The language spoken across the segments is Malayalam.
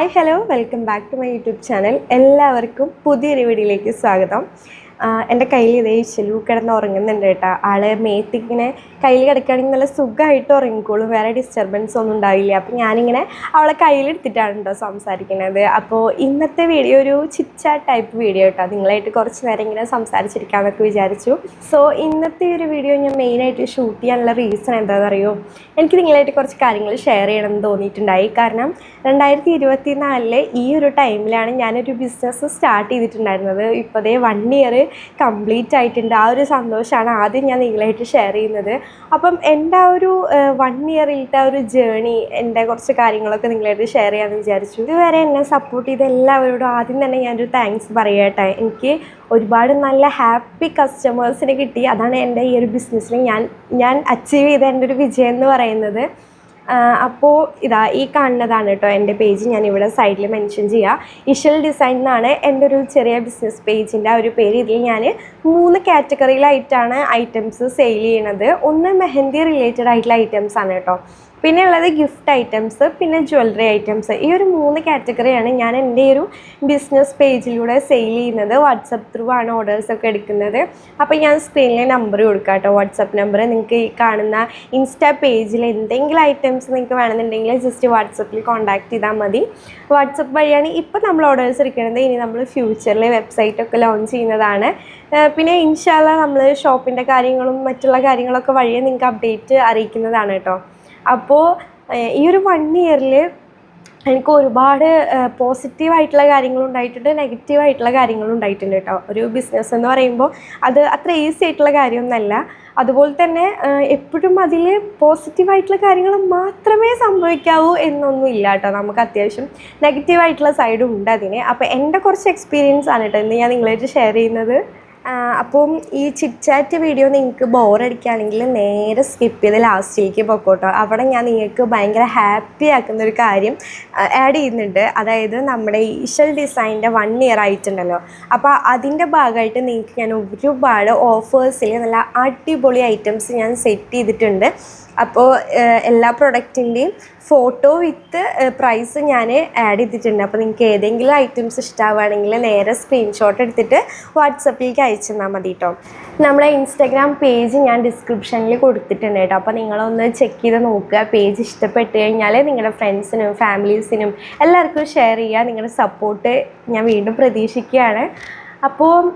Hi hello welcome back to my YouTube channel എല്ലാവർക്കും പുതിയൊരു വീഡിയോയിലേക്ക് സ്വാഗതം. എന്റെ കയ്യിൽ ഇതേ ചെലു കിടന്ന് ഉറങ്ങുന്നുണ്ട് കേട്ടോ. ആൾ മേത്തിങ്ങനെ കയ്യിൽ കിടക്കുകയാണെങ്കിൽ നല്ല സുഖമായിട്ട് ഉറങ്ങിക്കോളും. വേറെ ഡിസ്റ്റർബൻസ് ഒന്നും ഉണ്ടാവില്ല. അപ്പം ഞാനിങ്ങനെ അവളെ കയ്യിലെടുത്തിട്ടാണ് കേട്ടോ സംസാരിക്കുന്നത് അപ്പോൾ ഇന്നത്തെ വീഡിയോ ഒരു ചിച്ച ടൈപ്പ് വീഡിയോ കേട്ടോ. നിങ്ങളായിട്ട് കുറച്ച് നേരം ഇങ്ങനെ സംസാരിച്ചിരിക്കാമെന്നൊക്കെ വിചാരിച്ചു. സോ ഇന്നത്തെ ഒരു വീഡിയോ ഞാൻ മെയിനായിട്ട് ഷൂട്ട് ചെയ്യാനുള്ള റീസൺ എന്താണെന്ന് അറിയോ എനിക്ക് നിങ്ങളായിട്ട് കുറച്ച് കാര്യങ്ങൾ ഷെയർ ചെയ്യണമെന്ന് തോന്നിയിട്ടുണ്ടായി. കാരണം രണ്ടായിരത്തി ഇരുപത്തി നാലിലെ ഈ ഒരു ടൈമിലാണ് ഞാനൊരു ബിസിനസ് സ്റ്റാർട്ട് ചെയ്തിട്ടുണ്ടായിരുന്നത്. ഇപ്പോഴേ വൺ ഇയർ കംപ്ലീറ്റ് ആയിട്ടുണ്ട്. ആ ഒരു സന്തോഷമാണ് ആദ്യം ഞാൻ നിങ്ങളായിട്ട് ഷെയർ ചെയ്യുന്നത്. അപ്പം എന്റെ ആ ഒരു വൺ ഇയറിലത്തെ ആ ഒരു ജേണി എന്റെ കുറച്ച് കാര്യങ്ങളൊക്കെ നിങ്ങളായിട്ട് ഷെയർ ചെയ്യാമെന്ന് വിചാരിച്ചു. ഇതുവരെ എന്നെ സപ്പോർട്ട് ചെയ്ത എല്ലാവരോടും ആദ്യം തന്നെ ഞാനൊരു താങ്ക്സ് പറയട്ടെ എനിക്ക് ഒരുപാട് നല്ല ഹാപ്പി കസ്റ്റമേഴ്സിനെ കിട്ടി. അതാണ് എന്റെ ഈ ഒരു ബിസിനസ്സിൽ ഞാൻ ഞാൻ അച്ചീവ് ചെയ്ത എന്റെ ഒരു വിജയം എന്ന് പറയുന്നത്. അപ്പോൾ ഇതാ ഈ കാണുന്നതാണ് കേട്ടോ എന്റെ പേജ് ഞാൻ ഇവിടെ സൈഡിൽ മെൻഷൻ ചെയ്യുക ഇഷൽ ഡിസൈൻ എന്നാണ് എന്റെ ഒരു ചെറിയ ബിസിനസ് പേജിന്റെ ആ ഒരു പേര്. ഇതിൽ ഞാൻ മൂന്ന് കാറ്റഗറിയിലായിട്ടാണ് ഐറ്റംസ് സെയിൽ ചെയ്യണത്. ഒന്ന് മെഹന്തി റിലേറ്റഡ് ആയിട്ടുള്ള ഐറ്റംസ് ആണ് കേട്ടോ പിന്നെ ഉള്ളത് ഗിഫ്റ്റ് ഐറ്റംസ് പിന്നെ ജ്വല്ലറി ഐറ്റംസ് ഈ ഒരു മൂന്ന് കാറ്റഗറിയാണ് ഞാൻ എന്റെ ഒരു ബിസിനസ് പേജിലൂടെ സെയിൽ ചെയ്യുന്നത്. വാട്സപ്പ് ത്രൂ ആണ് ഓർഡേഴ്സ് ഒക്കെ എടുക്കുന്നത്. അപ്പോൾ ഞാൻ സ്ക്രീനിലെ നമ്പർ കൊടുക്കാം കേട്ടോ. വാട്സപ്പ് നമ്പർ നിങ്ങൾക്ക് ഈ കാണുന്ന ഇൻസ്റ്റാ പേജിൽ എന്തെങ്കിലും ഐറ്റംസ് നിങ്ങൾക്ക് വേണമെന്നുണ്ടെങ്കിൽ ജസ്റ്റ് വാട്സപ്പിൽ കോൺടാക്ട് ചെയ്താൽ മതി. വാട്സപ്പ് വഴിയാണ് ഇപ്പോൾ നമ്മൾ ഓർഡേഴ്സ് എടുക്കുന്നത്. ഇനി നമ്മൾ ഫ്യൂച്ചറിൽ വെബ്സൈറ്റ് ഒക്കെ ലോഞ്ച് ചെയ്യുന്നതാണ്. പിന്നെ ഇൻഷാല്ല നമ്മൾ ഷോപ്പിന്റെ കാര്യങ്ങളും മറ്റുള്ള കാര്യങ്ങളൊക്കെ വഴിയെ നിങ്ങൾക്ക് അപ്ഡേറ്റ് അറിയിക്കുന്നതാണ് കേട്ടോ. അപ്പോൾ ഈ ഒരു വൺ ഇയറിൽ എനിക്ക് ഒരുപാട് പോസിറ്റീവ് ആയിട്ടുള്ള കാര്യങ്ങളും ഉണ്ടായിട്ടുണ്ട് നെഗറ്റീവ് ആയിട്ടുള്ള കാര്യങ്ങളും ഉണ്ടായിട്ടുണ്ട് കേട്ടോ. ഒരു ബിസിനസ് എന്ന് പറയുമ്പോൾ അത് അത്ര ഈസി ആയിട്ടുള്ള കാര്യമൊന്നുമല്ല അതുപോലെ തന്നെ എപ്പോഴും അതിൽ പോസിറ്റീവായിട്ടുള്ള കാര്യങ്ങൾ മാത്രമേ സംഭവിക്കാവൂ എന്നൊന്നും ഇല്ല കേട്ടോ. നമുക്ക് അത്യാവശ്യം നെഗറ്റീവ് ആയിട്ടുള്ള സൈഡും ഉണ്ട് അതിന്. അപ്പോൾ എന്റെ കുറച്ച് എക്സ്പീരിയൻസ് ആണ് കേട്ടോ ഇന്ന് ഞാൻ നിങ്ങളായിട്ട് ഷെയർ ചെയ്യുന്നത്. അപ്പം ഈ ചിറ്റ്ചാറ്റ് വീഡിയോ നിങ്ങൾക്ക് ബോറടിക്കുകയാണെങ്കിൽ നേരെ സ്കിപ്പ് ചെയ്ത് ലാസ്റ്റിലേക്ക് പൊക്കോട്ടോ. അവിടെ ഞാൻ നിങ്ങൾക്ക് ഭയങ്കര ഹാപ്പി ആക്കുന്ന ഒരു കാര്യം ആഡ് ചെയ്യുന്നുണ്ട്. അതായത് നമ്മുടെ ഈഷൽ ഡിസൈന്റെ വൺ ഇയർ ആയിട്ടുണ്ടല്ലോ. അപ്പോൾ അതിന്റെ ഭാഗമായിട്ട് നിങ്ങൾക്ക് ഞാൻ ഒരുപാട് ഓഫേഴ്സിൽ നല്ല അടിപൊളി ഐറ്റംസ് ഞാൻ സെറ്റ് ചെയ്തിട്ടുണ്ട്. അപ്പോൾ എല്ലാ പ്രൊഡക്റ്റിന്റെയും ഫോട്ടോ വിത്ത് പ്രൈസ് ഞാൻ ആഡ് ചെയ്തിട്ടുണ്ട്. അപ്പോൾ നിങ്ങൾക്ക് ഏതെങ്കിലും ഐറ്റംസ് ഇഷ്ടമാവുകയാണെങ്കിൽ നേരെ സ്ക്രീൻഷോട്ട് എടുത്തിട്ട് വാട്സപ്പിലേക്ക് അയച്ചു തന്നാൽ മതി കേട്ടോ നമ്മളെ ഇൻസ്റ്റാഗ്രാം പേജ് ഞാൻ ഡിസ്ക്രിപ്ഷനിൽ കൊടുത്തിട്ടുണ്ട് കേട്ടോ അപ്പോൾ നിങ്ങളൊന്ന് ചെക്ക് ചെയ്ത് നോക്കുക. പേജ് ഇഷ്ടപ്പെട്ട് കഴിഞ്ഞാൽ നിങ്ങളുടെ ഫ്രണ്ട്സിനും ഫാമിലീസിനും എല്ലാവർക്കും ഷെയർ ചെയ്യുക. നിങ്ങളുടെ സപ്പോർട്ട് ഞാൻ വീണ്ടും പ്രതീക്ഷിക്കുകയാണ്. അപ്പോൾ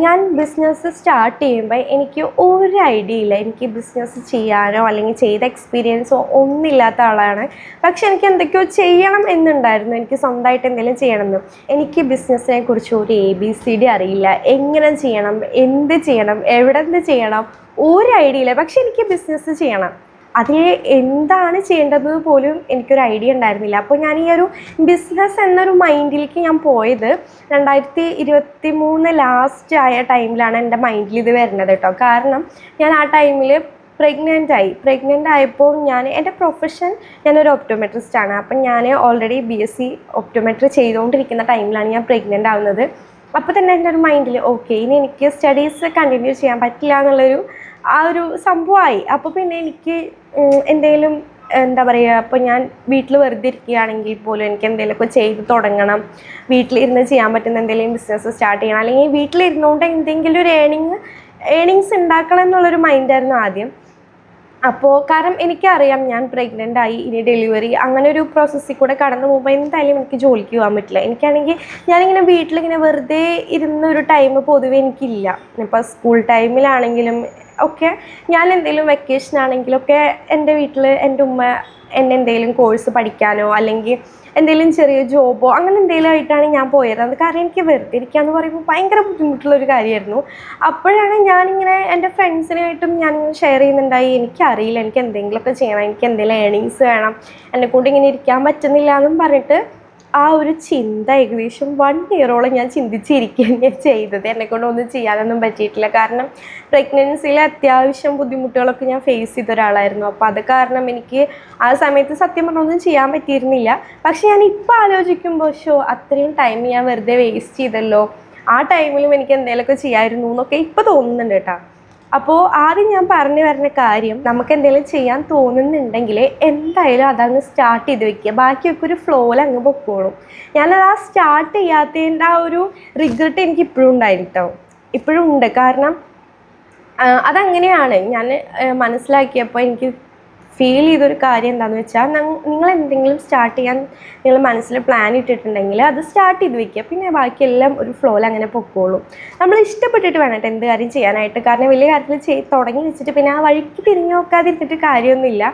ഞാൻ ബിസിനസ് സ്റ്റാർട്ട് ചെയ്യുമ്പോൾ എനിക്ക് ഒരു ഐഡിയ ഇല്ല. എനിക്ക് ബിസിനസ് ചെയ്യാനോ അല്ലെങ്കിൽ ചെയ്ത എക്സ്പീരിയൻസോ ഒന്നില്ലാത്ത ആളാണ്. പക്ഷെ എനിക്ക് എന്തൊക്കെയോ ചെയ്യണം എന്നുണ്ടായിരുന്നു. എനിക്ക് സ്വന്തമായിട്ട് എന്തെങ്കിലും ചെയ്യണമെന്ന്. എനിക്ക് ബിസിനസ്സിനെ കുറിച്ച് ഒരു എ ബി സി ഡി അറിയില്ല. എങ്ങനെ ചെയ്യണം? എന്ത് ചെയ്യണം? എവിടെ നിന്ന് ചെയ്യണം? ഒരു ഐഡിയ ഇല്ല. പക്ഷെ എനിക്ക് ബിസിനസ് ചെയ്യണം. അതിൽ എന്താണ് ചെയ്യേണ്ടത് പോലും എനിക്കൊരു ഐഡിയ ഉണ്ടായിരുന്നില്ല. അപ്പോൾ ഞാൻ ഈ ഒരു ബിസിനസ് എന്നൊരു മൈൻഡിലേക്ക് ഞാൻ പോയത് രണ്ടായിരത്തി ഇരുപത്തി മൂന്ന് ലാസ്റ്റ് ആയ ടൈമിലാണ് എന്റെ മൈൻഡിൽ ഇത് വരുന്നത് കേട്ടോ. കാരണം ഞാൻ ആ ടൈമിൽ പ്രഗ്നന്റ് ആയി. പ്രഗ്നന്റ് ആയപ്പോൾ ഞാൻ എന്റെ പ്രൊഫഷൻ ഞാനൊരു ഒപ്റ്റോമെട്രിസ്റ്റ് ആണ്. അപ്പം ഞാൻ already B S C optometry ചെയ്തുകൊണ്ടിരിക്കുന്ന ടൈമിലാണ് ഞാൻ പ്രഗ്നന്റ് ആവുന്നത്. അപ്പോൾ തന്നെ എന്റെ ഒരു മൈൻഡിൽ ഓക്കെ ഇനി എനിക്ക് സ്റ്റഡീസ് കണ്ടിന്യൂ ചെയ്യാൻ പറ്റില്ല എന്നുള്ളൊരു ആ ഒരു സംഭവമായി അപ്പോൾ പിന്നെ എനിക്ക് എന്തെങ്കിലും എന്താ പറയുക അപ്പോൾ ഞാൻ വീട്ടിൽ വെറുതെ ഇരിക്കുകയാണെങ്കിൽ പോലും എനിക്ക് എന്തെങ്കിലുമൊക്കെ ചെയ്ത് തുടങ്ങണം. വീട്ടിലിരുന്ന് ചെയ്യാൻ പറ്റുന്ന എന്തെങ്കിലും ബിസിനസ് സ്റ്റാർട്ട് ചെയ്യണം. അല്ലെങ്കിൽ വീട്ടിലിരുന്നുകൊണ്ട് എന്തെങ്കിലും ഒരു ഏണിങ് ഏണിങ്സ് ഉണ്ടാക്കണം എന്നുള്ളൊരു മൈൻഡായിരുന്നു ആദ്യം. അപ്പോൾ കാരണം എനിക്കറിയാം ഞാൻ പ്രഗ്നന്റ് ആയി ഇനി ഡെലിവറി അങ്ങനെ ഒരു പ്രോസസ്സിൽ കൂടെ കടന്നു പോകുമ്പോൾ എന്തായാലും എനിക്ക് ജോലിക്ക് പോകാൻ പറ്റില്ല. എനിക്കാണെങ്കിൽ ഞാനിങ്ങനെ വീട്ടിലിങ്ങനെ വെറുതെ ഇരുന്ന ഒരു ടൈം പൊതുവെ എനിക്കില്ല. ഇപ്പോൾ സ്കൂൾ ടൈമിലാണെങ്കിലും ഒക്കെ ഞാൻ എന്തെങ്കിലും വെക്കേഷൻ ആണെങ്കിലൊക്കെ എന്റെ വീട്ടിൽ എന്റെ ഉമ്മ എന്നെ എന്തെങ്കിലും കോഴ്സ് പഠിക്കാനോ അല്ലെങ്കിൽ എന്തെങ്കിലും ചെറിയ ജോബോ അങ്ങനെ എന്തെങ്കിലും ആയിട്ടാണ് ഞാൻ പോയത്. അത് കാരണം എനിക്ക് വെറുതെ ഇരിക്കുക എന്ന് പറയുമ്പോൾ ഭയങ്കര ബുദ്ധിമുട്ടുള്ള ഒരു കാര്യമായിരുന്നു അപ്പോഴാണ് ഞാനിങ്ങനെ എന്റെ ഫ്രണ്ട്സിനായിട്ടും ഞാൻ ഷെയർ ചെയ്യുന്നുണ്ടായി. എനിക്കറിയില്ല എനിക്ക് എന്തെങ്കിലുമൊക്കെ ചെയ്യണം എനിക്ക് എന്തെങ്കിലും ഏണിങ്സ് വേണം എന്നെ കൂടെ ഇങ്ങനെ ഇരിക്കാൻ പറ്റുന്നില്ല എന്നും പറഞ്ഞിട്ട് ആ ഒരു ചിന്ത ഏകദേശം വൺ ഇയറോളം ഞാൻ ചിന്തിച്ചിരിക്കുകയാണ് ചെയ്തത്. എന്നെ കൊണ്ടൊന്നും ചെയ്യാനൊന്നും പറ്റിയിട്ടില്ല. കാരണം പ്രഗ്നൻസിയിൽ അത്യാവശ്യം ബുദ്ധിമുട്ടുകളൊക്കെ ഞാൻ ഫേസ് ചെയ്ത ഒരാളായിരുന്നു. അപ്പോൾ അത് കാരണം എനിക്ക് ആ സമയത്ത് സത്യം പറഞ്ഞൊന്നും ചെയ്യാൻ പറ്റിയിരുന്നില്ല. പക്ഷെ ഞാൻ ഇപ്പോൾ ആലോചിക്കുമ്പോൾ ഷോ അത്രയും ടൈം ഞാൻ വെറുതെ വേസ്റ്റ് ചെയ്തല്ലോ. ആ ടൈമിലും എനിക്ക് എന്തെങ്കിലുമൊക്കെ ചെയ്യാമായിരുന്നു എന്നൊക്കെ ഇപ്പോൾ തോന്നുന്നുണ്ട് കേട്ടോ. അപ്പോൾ ആദ്യം ഞാൻ പറഞ്ഞു വരുന്ന കാര്യം നമുക്ക് എന്തെങ്കിലും ചെയ്യാൻ തോന്നുന്നുണ്ടെങ്കിൽ എന്തായാലും അതങ്ങ് സ്റ്റാർട്ട് ചെയ്ത് വെക്കുക. ബാക്കിയൊക്കെ ഒരു ഫ്ലോയിൽ അങ്ങ് പൊക്കോളും. ഞാനത് ആ സ്റ്റാർട്ട് ചെയ്യാത്തതിന്റെ ആ ഒരു റിഗ്രറ്റ് എനിക്ക് ഇപ്പോഴും ഉണ്ടായിട്ടോ? ഇപ്പോഴും ഉണ്ട്. കാരണം അതങ്ങനെയാണ്. ഞാൻ മനസ്സിലാക്കിയപ്പോൾ എനിക്ക് ഫീൽ ചെയ്തൊരു കാര്യം എന്താണെന്ന് വെച്ചാൽ നിങ്ങൾ എന്തെങ്കിലും സ്റ്റാർട്ട് ചെയ്യാൻ നിങ്ങൾ മനസ്സിൽ പ്ലാൻ ഇട്ടിട്ടുണ്ടെങ്കിൽ അത് സ്റ്റാർട്ട് ചെയ്ത് വെക്കുക പിന്നെ ബാക്കിയെല്ലാം ഒരു ഫ്ലോയിൽ അങ്ങനെ പൊക്കോളും. നമ്മൾ ഇഷ്ടപ്പെട്ടിട്ട് വേണം എന്ത് കാര്യം ചെയ്യാനായിട്ട്. കാരണം വലിയ കാര്യത്തിൽ ചെയ് തുടങ്ങി വെച്ചിട്ട് പിന്നെ ആ വഴിക്ക് തിരിഞ്ഞു നോക്കാതിരുന്നിട്ട് കാര്യമൊന്നുമില്ല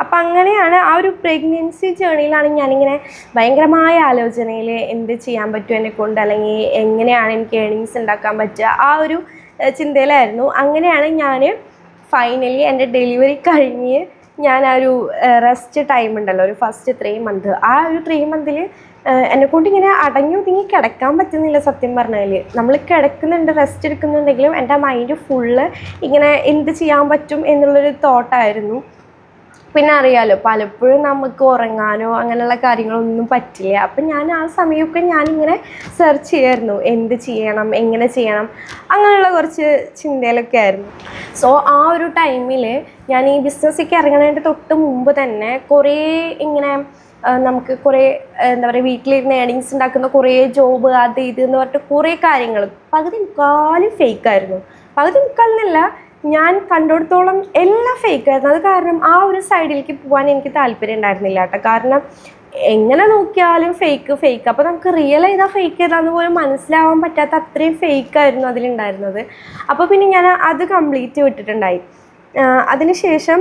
അപ്പം അങ്ങനെയാണ് ആ ഒരു പ്രഗ്നൻസി ജേണിയിലാണ് ഞാനിങ്ങനെ ഭയങ്കരമായ ആലോചനയിൽ എന്ത് ചെയ്യാൻ പറ്റും എന്നെ കൊണ്ട് അല്ലെങ്കിൽ എങ്ങനെയാണ് എനിക്ക് ഏണിങ്സ് ഉണ്ടാക്കാൻ പറ്റുക ആ ഒരു ചിന്തയിലായിരുന്നു. അങ്ങനെയാണ് ഞാൻ ഫൈനലി എന്റെ ഡെലിവറി കഴിഞ്ഞ് ഞാൻ ആ ഒരു റെസ്റ്റ് ടൈം ഉണ്ടല്ലോ ഒരു ഫസ്റ്റ് ത്രീ മന്ത് ആ ഒരു ത്രീ മന്തിൽ എന്നെ കൊണ്ട് ഇങ്ങനെ അടങ്ങി ഒതുങ്ങി കിടക്കാൻ പറ്റുന്നില്ല സത്യം പറഞ്ഞാൽ നമ്മൾ കിടക്കുന്നുണ്ട് റെസ്റ്റ് എടുക്കുന്നുണ്ടെങ്കിലും എന്റെ മൈൻഡ് ഫുള്ള് ഇങ്ങനെ എന്ത് ചെയ്യാൻ പറ്റും എന്നുള്ളൊരു തോട്ടായിരുന്നു പിന്നെ അറിയാലോ പലപ്പോഴും നമുക്ക് ഉറങ്ങാനോ അങ്ങനെയുള്ള കാര്യങ്ങളൊന്നും പറ്റില്ല. അപ്പം ഞാൻ ആ സമയമൊക്കെ ഞാനിങ്ങനെ സെർച്ച് ചെയ്യായിരുന്നു. എന്ത് ചെയ്യണം എങ്ങനെ ചെയ്യണം അങ്ങനെയുള്ള കുറച്ച് ചിന്തയിലൊക്കെ ആയിരുന്നു. സോ ആ ഒരു ടൈമിൽ ഞാൻ ഈ ബിസിനസ്സിലേക്ക് ഇറങ്ങുന്നതിന്റെ തൊട്ട് മുമ്പ് തന്നെ കുറേ ഇങ്ങനെ നമുക്ക് കുറേ എന്താ പറയുക വീട്ടിലിരുന്ന് ഏണിങ്സ് ഉണ്ടാക്കുന്ന കുറേ ജോബ് അത് ഇത് എന്ന് പറഞ്ഞിട്ട് കുറേ കാര്യങ്ങൾ പകുതി മുക്കാലും ഫേക്കായിരുന്നു പകുതി മുക്കാലിനല്ല ഞാൻ കണ്ടിടത്തോളം എല്ലാം ഫേക്ക് ആയിരുന്നു. അത് കാരണം ആ ഒരു സൈഡിലേക്ക് പോകാൻ എനിക്ക് താല്പര്യം ഉണ്ടായിരുന്നില്ല കേട്ടോ. കാരണം എങ്ങനെ നോക്കിയാലും ഫേക്ക് ഫേക്ക് അപ്പോൾ നമുക്ക് റിയൽ ഏതാ ഫേക്ക് ഏതാന്ന് പോലും മനസ്സിലാവാൻ പറ്റാത്ത അത്രയും ഫേക്ക് ആയിരുന്നു അതിലുണ്ടായിരുന്നത്. അപ്പോൾ പിന്നെ ഞാൻ അത് കംപ്ലീറ്റ് വിട്ടിട്ടുണ്ടായി അതിനുശേഷം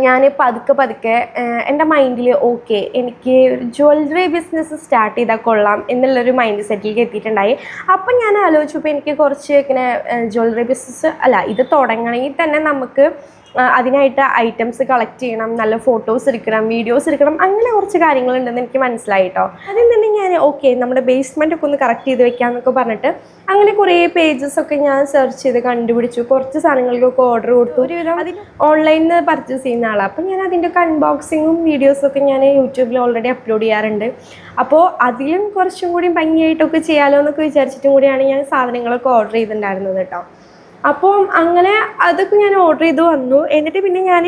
ഞാൻ പതുക്കെ പതുക്കെ എന്റെ മൈൻഡിൽ ഓക്കെ എനിക്ക് ഒരു ജ്വല്ലറി ബിസിനസ് സ്റ്റാർട്ട് ചെയ്താൽ കൊള്ളാം എന്നുള്ളൊരു മൈൻഡ് സെറ്റിലേക്ക് എത്തിയിട്ടുണ്ടായി അപ്പം ഞാൻ ആലോചിച്ചപ്പോൾ എനിക്ക് കുറച്ച് ഇങ്ങനെ ജ്വല്ലറി ബിസിനസ് അല്ല ഇത് തുടങ്ങണമെങ്കിൽ തന്നെ നമുക്ക് അതിനായിട്ട് ഐറ്റംസ് കളക്ട് ചെയ്യണം നല്ല ഫോട്ടോസ് എടുക്കണം വീഡിയോസ് എടുക്കണം അങ്ങനെ കുറച്ച് കാര്യങ്ങളുണ്ടെന്ന് എനിക്ക് മനസ്സിലായിട്ടോ അതിൽ നിന്ന് ഞാൻ ഓക്കെ നമ്മുടെ ബേസ്മെന്റ് ഒക്കെ ഒന്ന് കറക്റ്റ് ചെയ്ത് വെക്കാമെന്നൊക്കെ പറഞ്ഞിട്ട് അങ്ങനെ കുറേ പേജസ് ഒക്കെ ഞാൻ സെർച്ച് ചെയ്ത് കണ്ടുപിടിച്ചു. കുറച്ച് സാധനങ്ങൾക്കൊക്കെ ഓർഡർ കൊടുത്തു. ഒരുവിധം. അതിന് ഓൺലൈനിൽ നിന്ന് പർച്ചേസ് ചെയ്യുന്ന ആളാണ് അപ്പം ഞാൻ അതിന്റെ ഒക്കെ അൺബോക്സിങ്ങും വീഡിയോസൊക്കെ ഞാൻ യൂട്യൂബിൽ ഓൾറെഡി അപ്ലോഡ് ചെയ്യാറുണ്ട്. അപ്പോൾ അതിലും കുറച്ചും കൂടി ഭംഗിയായിട്ടൊക്കെ ചെയ്യാമല്ലോ എന്നൊക്കെ വിചാരിച്ചിട്ടും കൂടിയാണ് ഞാൻ സാധനങ്ങളൊക്കെ ഓർഡർ ചെയ്തിട്ടുണ്ടായിരുന്നത് കേട്ടോ അപ്പം അങ്ങനെ അതൊക്കെ ഞാൻ ഓർഡർ ചെയ്ത് വന്നു. എന്നിട്ട് പിന്നെ ഞാൻ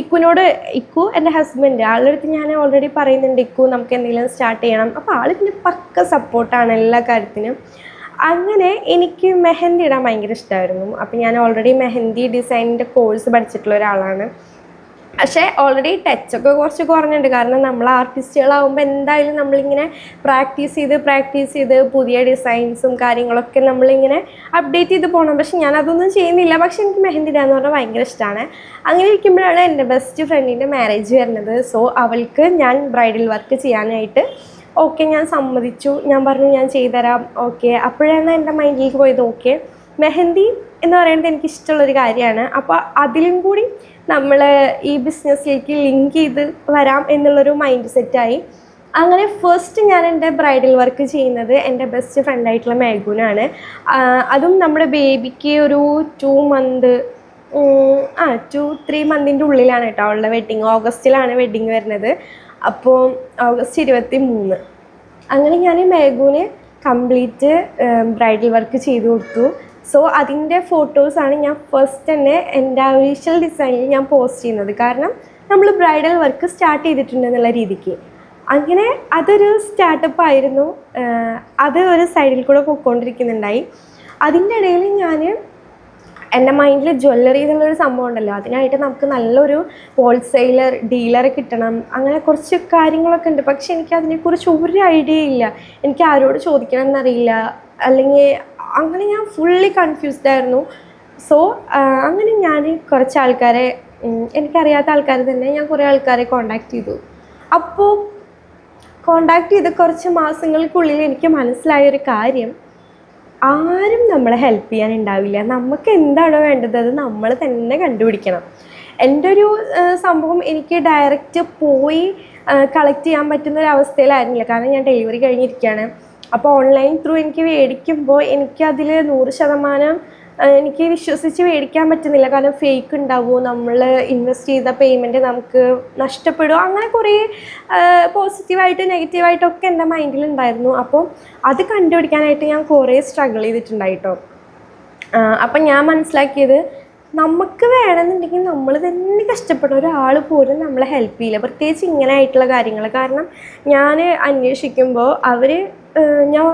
ഇക്കുനോട് ഇക്കു എന്റെ ഹസ്ബൻഡ് ആളുടെ അടുത്ത് ഞാൻ ഓൾറെഡി പറയുന്നുണ്ട് ഇക്കു നമുക്ക് എന്തെങ്കിലും സ്റ്റാർട്ട് ചെയ്യണം. അപ്പോൾ ആൾ പിന്നെ പക്ക സപ്പോർട്ടാണ് എല്ലാ കാര്യത്തിനും. അങ്ങനെ എനിക്ക് മെഹന്തി ഇടാൻ ഭയങ്കര ഇഷ്ടമായിരുന്നു അപ്പം ഞാൻ ഓൾറെഡി മെഹന്തി ഡിസൈനിന്റെ കോഴ്സ് പഠിച്ചിട്ടുള്ള ഒരാളാണ്. പക്ഷേ ഓൾറെഡി ടച്ചൊക്കെ കുറച്ച് കുറഞ്ഞിട്ടുണ്ട്. കാരണം നമ്മൾ ആർട്ടിസ്റ്റുകളാകുമ്പോൾ എന്തായാലും നമ്മളിങ്ങനെ പ്രാക്ടീസ് ചെയ്ത് പ്രാക്ടീസ് ചെയ്ത് പുതിയ ഡിസൈൻസും കാര്യങ്ങളൊക്കെ നമ്മളിങ്ങനെ അപ്ഡേറ്റ് ചെയ്ത് പോകണം പക്ഷെ ഞാൻ അതൊന്നും ചെയ്യുന്നില്ല. പക്ഷെ എനിക്ക് മെഹന്തി ഇടാന്ന് പറഞ്ഞാൽ ഭയങ്കര ഇഷ്ടമാണ് അങ്ങനെ ഇരിക്കുമ്പോഴാണ് എന്റെ ബെസ്റ്റ് ഫ്രണ്ടിന്റെ മാരേജ് വരുന്നത്. സോ അവൾക്ക് ഞാൻ ബ്രൈഡൽ വർക്ക് ചെയ്യാനായിട്ട് ഓക്കെ ഞാൻ സമ്മതിച്ചു. ഞാൻ പറഞ്ഞു ഞാൻ ചെയ്തുതരാം. ഓക്കെ അപ്പോഴാണ് എന്റെ മൈൻഡിലേക്ക് പോയത്. ഓക്കെ മെഹന്തി എന്ന് പറയുന്നത് എനിക്ക് ഇഷ്ടമുള്ളൊരു കാര്യമാണ്. അപ്പോൾ അതിലും കൂടി നമ്മൾ ഈ ബിസിനസ്സിലേക്ക് ലിങ്ക് ചെയ്ത് വരാം എന്നുള്ളൊരു മൈൻഡ് സെറ്റായി അങ്ങനെ ഫസ്റ്റ് ഞാൻ എന്റെ ബ്രൈഡൽ വർക്ക് ചെയ്യുന്നത് എന്റെ ബെസ്റ്റ് ഫ്രണ്ടായിട്ടുള്ള മേഘുനാണ്. ആഹ് അതും നമ്മുടെ ബേബിക്ക് ഒരു ടു മന്ത് ആ ടു ത്രീ മന്തിന്റെ ഉള്ളിലാണ് കേട്ടോ അവളുടെ വെഡ്ഡിങ് ഓഗസ്റ്റിലാണ് വെഡ്ഡിങ് വരുന്നത്. അപ്പോൾ ഓഗസ്റ്റ് ഇരുപത്തി മൂന്ന് അങ്ങനെ ഞാൻ മേഘുവിന് കംപ്ലീറ്റ് ബ്രൈഡൽ വർക്ക് ചെയ്തു കൊടുത്തു. സോ അതിന്റെ ഫോട്ടോസാണ് ഞാൻ ഫസ്റ്റ് തന്നെ എന്റെ ഒഫീഷ്യൽ ഡിസൈനിൽ ഞാൻ പോസ്റ്റ് ചെയ്യുന്നത്. കാരണം നമ്മൾ ബ്രൈഡൽ വർക്ക് സ്റ്റാർട്ട് ചെയ്തിട്ടുണ്ട് എന്നുള്ള രീതിക്ക്. അങ്ങനെ അതൊരു സ്റ്റാർട്ടപ്പ് ആയിരുന്നു. അത് ഒരു സൈഡിൽ കൂടെ പോയിക്കൊണ്ടിരിക്കുന്നുണ്ടായി അതിന്റെ ഇടയിൽ ഞാൻ എന്റെ മൈൻഡിൽ ജ്വല്ലറി എന്നുള്ളൊരു സംഭവം ഉണ്ടല്ലോ. അതിനായിട്ട് നമുക്ക് നല്ലൊരു ഹോൾസെയിലർ ഡീലറെ കിട്ടണം. അങ്ങനെ കുറച്ച് കാര്യങ്ങളൊക്കെ ഉണ്ട്. പക്ഷെ എനിക്ക് അതിനെക്കുറിച്ച് ഒരു ഐഡിയ ഇല്ല. എനിക്ക് ആരോട് ചോദിക്കണം എന്നറിയില്ല അല്ലെങ്കിൽ അങ്ങനെ ഞാൻ ഫുള്ളി കൺഫ്യൂസ്ഡ് ആയിരുന്നു. സോ അങ്ങനെ ഞാൻ കുറച്ച് ആൾക്കാരെ എനിക്കറിയാത്ത ആൾക്കാർ തന്നെ ഞാൻ കുറേ ആൾക്കാരെ കോണ്ടാക്ട് ചെയ്തു. അപ്പോൾ കോണ്ടാക്ട് ചെയ്ത് കുറച്ച് മാസങ്ങൾക്കുള്ളിൽ എനിക്ക് മനസ്സിലായൊരു കാര്യം ആരും നമ്മളെ ഹെൽപ്പ് ചെയ്യാൻ ഉണ്ടാവില്ല നമുക്ക് എന്താണോ വേണ്ടത് അത് നമ്മൾ തന്നെ കണ്ടുപിടിക്കണം. എന്റെ ഒരു സംഭവം എനിക്ക് ഡയറക്റ്റ് പോയി കളക്ട് ചെയ്യാൻ പറ്റുന്ന ഒരു അവസ്ഥയിലായിരുന്നില്ല. കാരണം ഞാൻ ഡെലിവറി കഴിഞ്ഞിരിക്കുകയാണ്. അപ്പോൾ ഓൺലൈൻ ത്രൂ എനിക്ക് മേടിക്കുമ്പോൾ എനിക്കതിൽ നൂറ് ശതമാനം എനിക്ക് വിശ്വസിച്ച് മേടിക്കാൻ പറ്റുന്നില്ല. കാരണം ഫേക്ക് ഉണ്ടാവുമോ നമ്മൾ ഇൻവെസ്റ്റ് ചെയ്ത പേയ്മെന്റ് നമുക്ക് നഷ്ടപ്പെടും. അങ്ങനെ കുറേ പോസിറ്റീവായിട്ട് നെഗറ്റീവായിട്ടൊക്കെ എന്റെ മൈൻഡിലുണ്ടായിരുന്നു അപ്പോൾ അത് കണ്ടുപിടിക്കാനായിട്ട് ഞാൻ കുറേ സ്ട്രഗിൾ ചെയ്തിട്ടുണ്ടായിട്ടോ അപ്പം ഞാൻ മനസ്സിലാക്കിയത് നമുക്ക് വേണമെന്നുണ്ടെങ്കിൽ നമ്മൾ തന്നെ കഷ്ടപ്പെടുന്ന ഒരാൾ പോലും നമ്മളെ ഹെൽപ്പ് ചെയ്യില്ല. പ്രത്യേകിച്ച് ഇങ്ങനെ ആയിട്ടുള്ള കാര്യങ്ങൾ കാരണം ഞാൻ അന്വേഷിക്കുമ്പോൾ അവർ ഞാൻ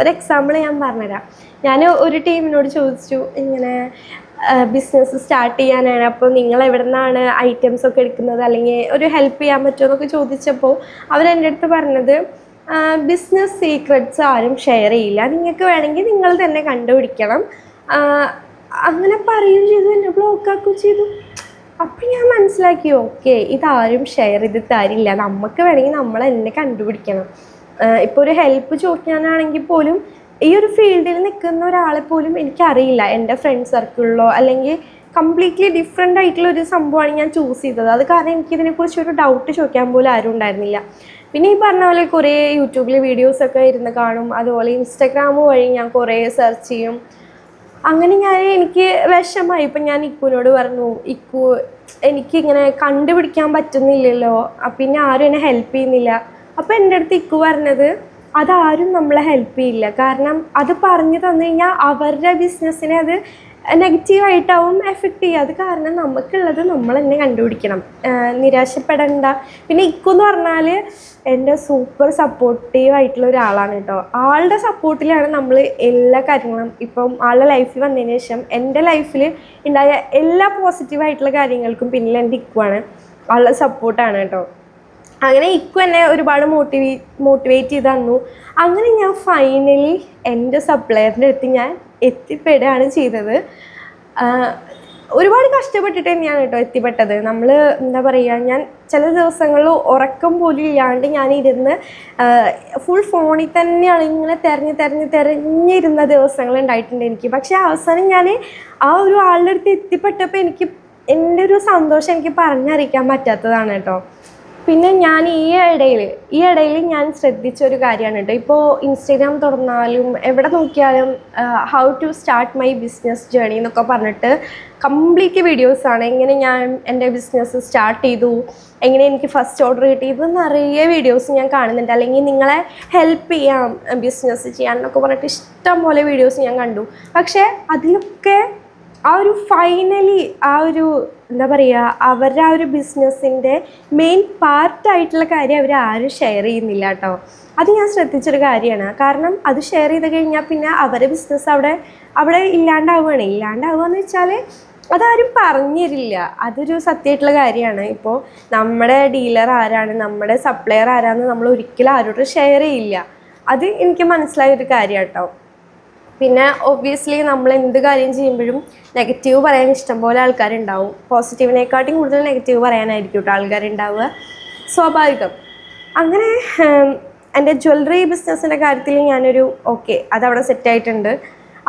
ഒരു എക്സാമ്പിൾ ഞാൻ പറഞ്ഞുതരാം. ഞാൻ ഒരു ടീമിനോട് ചോദിച്ചു ഇങ്ങനെ ബിസിനസ് സ്റ്റാർട്ട് ചെയ്യാനാണ് അപ്പോൾ നിങ്ങൾ എവിടെ നിന്നാണ് ഐറ്റംസ് ഒക്കെ എടുക്കുന്നത്? അല്ലെങ്കിൽ ഒരു ഹെൽപ്പ് ചെയ്യാൻ പറ്റുമോ എന്നൊക്കെ ചോദിച്ചപ്പോൾ അവരെന്റെ അടുത്ത് പറഞ്ഞത് ബിസിനസ് സീക്രട്സ് ആരും ഷെയർ ചെയ്യില്ല. നിങ്ങൾക്ക് വേണമെങ്കിൽ നിങ്ങൾ തന്നെ കണ്ടുപിടിക്കണം. അങ്ങനെ പറയുകയും ചെയ്തു എന്നെ ബ്ലോക്ക് ആക്കുകയും ചെയ്തു. അപ്പം ഞാൻ മനസ്സിലാക്കി ഓക്കെ ഇതാരും ഷെയർ ചെയ്ത് തരില്ല. നമുക്ക് വേണമെങ്കിൽ നമ്മൾ തന്നെ കണ്ടുപിടിക്കണം. ഇപ്പോൾ ഒരു ഹെൽപ്പ് ചോദിക്കാനാണെങ്കിൽ പോലും ഈ ഒരു ഫീൽഡിൽ നിൽക്കുന്ന ഒരാളെ പോലും എനിക്കറിയില്ല. എന്റെ ഫ്രണ്ട് സർക്കിളിലോ അല്ലെങ്കിൽ കംപ്ലീറ്റ്ലി ഡിഫറെന്റ് ആയിട്ടുള്ള ഒരു സംഭവമാണ് ഞാൻ ചൂസ് ചെയ്തത്. അത് കാരണം എനിക്കിതിനെക്കുറിച്ച് ഒരു ഡൗട്ട് ചോദിക്കാൻ പോലും ആരും ഉണ്ടായിരുന്നില്ല. പിന്നെ ഈ പറഞ്ഞ പോലെ കുറേ യൂട്യൂബിൽ വീഡിയോസൊക്കെ ഇരുന്ന് കാണും. അതുപോലെ ഇൻസ്റ്റാഗ്രാം വഴി ഞാൻ കുറേ സെർച്ച് ചെയ്യും. അങ്ങനെ ഞാൻ എനിക്ക് വിഷമായി. ഇപ്പം ഞാൻ ഇക്കുവിനോട് പറഞ്ഞു ഇക്കു എനിക്കിങ്ങനെ കണ്ടുപിടിക്കാൻ പറ്റുന്നില്ലല്ലോ. പിന്നെ ആരും എന്നെ ഹെൽപ്പ് ചെയ്യുന്നില്ല. അപ്പം എന്റെ അടുത്ത് ഇക്കു പറഞ്ഞത് അതാരും നമ്മളെ ഹെൽപ്പ് ചെയ്യില്ല. കാരണം അത് പറഞ്ഞു തന്നു കഴിഞ്ഞാൽ അവരുടെ ബിസിനസ്സിനെ അത് നെഗറ്റീവായിട്ടാവും എഫക്റ്റ് ചെയ്യുക. അത് കാരണം നമുക്കുള്ളത് നമ്മൾ തന്നെ കണ്ടുപിടിക്കണം. നിരാശപ്പെടേണ്ട. പിന്നെ ഇക്കു എന്ന് പറഞ്ഞാൽ എന്റെ സൂപ്പർ സപ്പോർട്ടീവ് ആയിട്ടുള്ള ഒരാളാണ് കേട്ടോ. ആളുടെ സപ്പോർട്ടിലാണ് നമ്മൾ എല്ലാ കാര്യങ്ങളും. ഇപ്പം ആളുടെ ലൈഫിൽ വന്നതിന് ശേഷം എന്റെ ലൈഫിൽ ഉണ്ടായ എല്ലാ പോസിറ്റീവായിട്ടുള്ള കാര്യങ്ങൾക്കും പിന്നിൽ എന്റെ ഇക്കുവാണ് ആളുടെ സപ്പോർട്ടാണ് കേട്ടോ. അങ്ങനെ ഇക്കു എന്നെ ഒരുപാട് മോട്ടിവേ മോട്ടിവേറ്റ് ചെയ്ത് തന്നു. അങ്ങനെ ഞാൻ ഫൈനലി എന്റെ സപ്ലയറിന്റെ അടുത്ത് ഞാൻ എത്തിപ്പെടുകയാണ് ചെയ്തത്. ഒരുപാട് കഷ്ടപ്പെട്ടിട്ട് തന്നെയാണ് കേട്ടോ എത്തിപ്പെട്ടത്. നമ്മൾ എന്താ പറയുക ഞാൻ ചില ദിവസങ്ങളിൽ ഉറക്കം പോലും ഇല്ലാണ്ട് ഞാനിരുന്ന് ഫുൾ ഫോണിൽ തന്നെയാണ് ഇങ്ങനെ തിരഞ്ഞ് തിരഞ്ഞ് തിരഞ്ഞിരുന്ന ദിവസങ്ങൾ ഉണ്ടായിട്ടുണ്ട് എനിക്ക്. പക്ഷേ അവസാനം ഞാൻ ആ ഒരു ആളുടെ അടുത്ത് എത്തിപ്പെട്ടപ്പോൾ എനിക്ക് എന്റെ ഒരു സന്തോഷം എനിക്ക് പറഞ്ഞറിയിക്കാൻ പറ്റാത്തതാണ് കേട്ടോ. പിന്നെ ഞാൻ ഈ ഇടയിൽ ഈ ഇടയിൽ ഞാൻ ശ്രദ്ധിച്ച ഒരു കാര്യമാണ് കേട്ടോ ഇപ്പോൾ ഇൻസ്റ്റഗ്രാം തുറന്നാലും എവിടെ നോക്കിയാലും how to start my business journey എന്നൊക്കെ പറഞ്ഞിട്ട് കംപ്ലീറ്റ് വീഡിയോസാണ് എങ്ങനെ ഞാൻ എന്റെ ബിസിനസ് സ്റ്റാർട്ട് ചെയ്തു എങ്ങനെ എനിക്ക് ഫസ്റ്റ് ഓർഡർ കിട്ടി ഇത് നിറയെ വീഡിയോസ് ഞാൻ കാണുന്നുണ്ട്. അല്ലെങ്കിൽ നിങ്ങളെ ഹെൽപ്പ് ചെയ്യാം ബിസിനസ് ചെയ്യാൻ എന്നൊക്കെ പറഞ്ഞിട്ട് ഇഷ്ടം പോലെ വീഡിയോസ് ഞാൻ കണ്ടു. പക്ഷേ അതിലൊക്കെ ആ ഒരു ഫൈനലി ആ ഒരു എന്താ പറയുക അവരുടെ ആ ഒരു ബിസിനസ്സിന്റെ മെയിൻ പാർട്ടായിട്ടുള്ള കാര്യം അവർ ആരും ഷെയർ ചെയ്യുന്നില്ല കേട്ടോ. അത് ഞാൻ ശ്രദ്ധിച്ചൊരു കാര്യമാണ്. കാരണം അത് ഷെയർ ചെയ്ത് കഴിഞ്ഞാൽ പിന്നെ അവരുടെ ബിസിനസ് അവിടെ അവിടെ ഇല്ലാണ്ടാവുകയാണ്. ഇല്ലാണ്ടാവുക എന്ന് വെച്ചാൽ അതാരും പറഞ്ഞു തരില്ല അതൊരു സത്യമായിട്ടുള്ള കാര്യമാണ്. ഇപ്പോൾ നമ്മുടെ ഡീലർ ആരാണ്? നമ്മുടെ സപ്ലയർ ആരാന്ന് നമ്മൾ ഒരിക്കലും ആരോടും ഷെയർ ചെയ്യില്ല. അത് എനിക്ക് മനസ്സിലായ ഒരു കാര്യം കേട്ടോ പിന്നെ ഒബ്വിയസ്ലി നമ്മൾ എന്ത് കാര്യം ചെയ്യുമ്പോഴും നെഗറ്റീവ് പറയാൻ ഇഷ്ടംപോലെ ആൾക്കാരുണ്ടാവും. പോസിറ്റീവിനെക്കാട്ടിയും കൂടുതൽ നെഗറ്റീവ് പറയാനായിരിക്കും കേട്ടോ ആൾക്കാരുണ്ടാവുക. സ്വാഭാവികം. അങ്ങനെ എന്റെ ജ്വല്ലറി ബിസിനസ്സിന്റെ കാര്യത്തിൽ ഞാനൊരു ഓക്കെ അതവിടെ സെറ്റായിട്ടുണ്ട്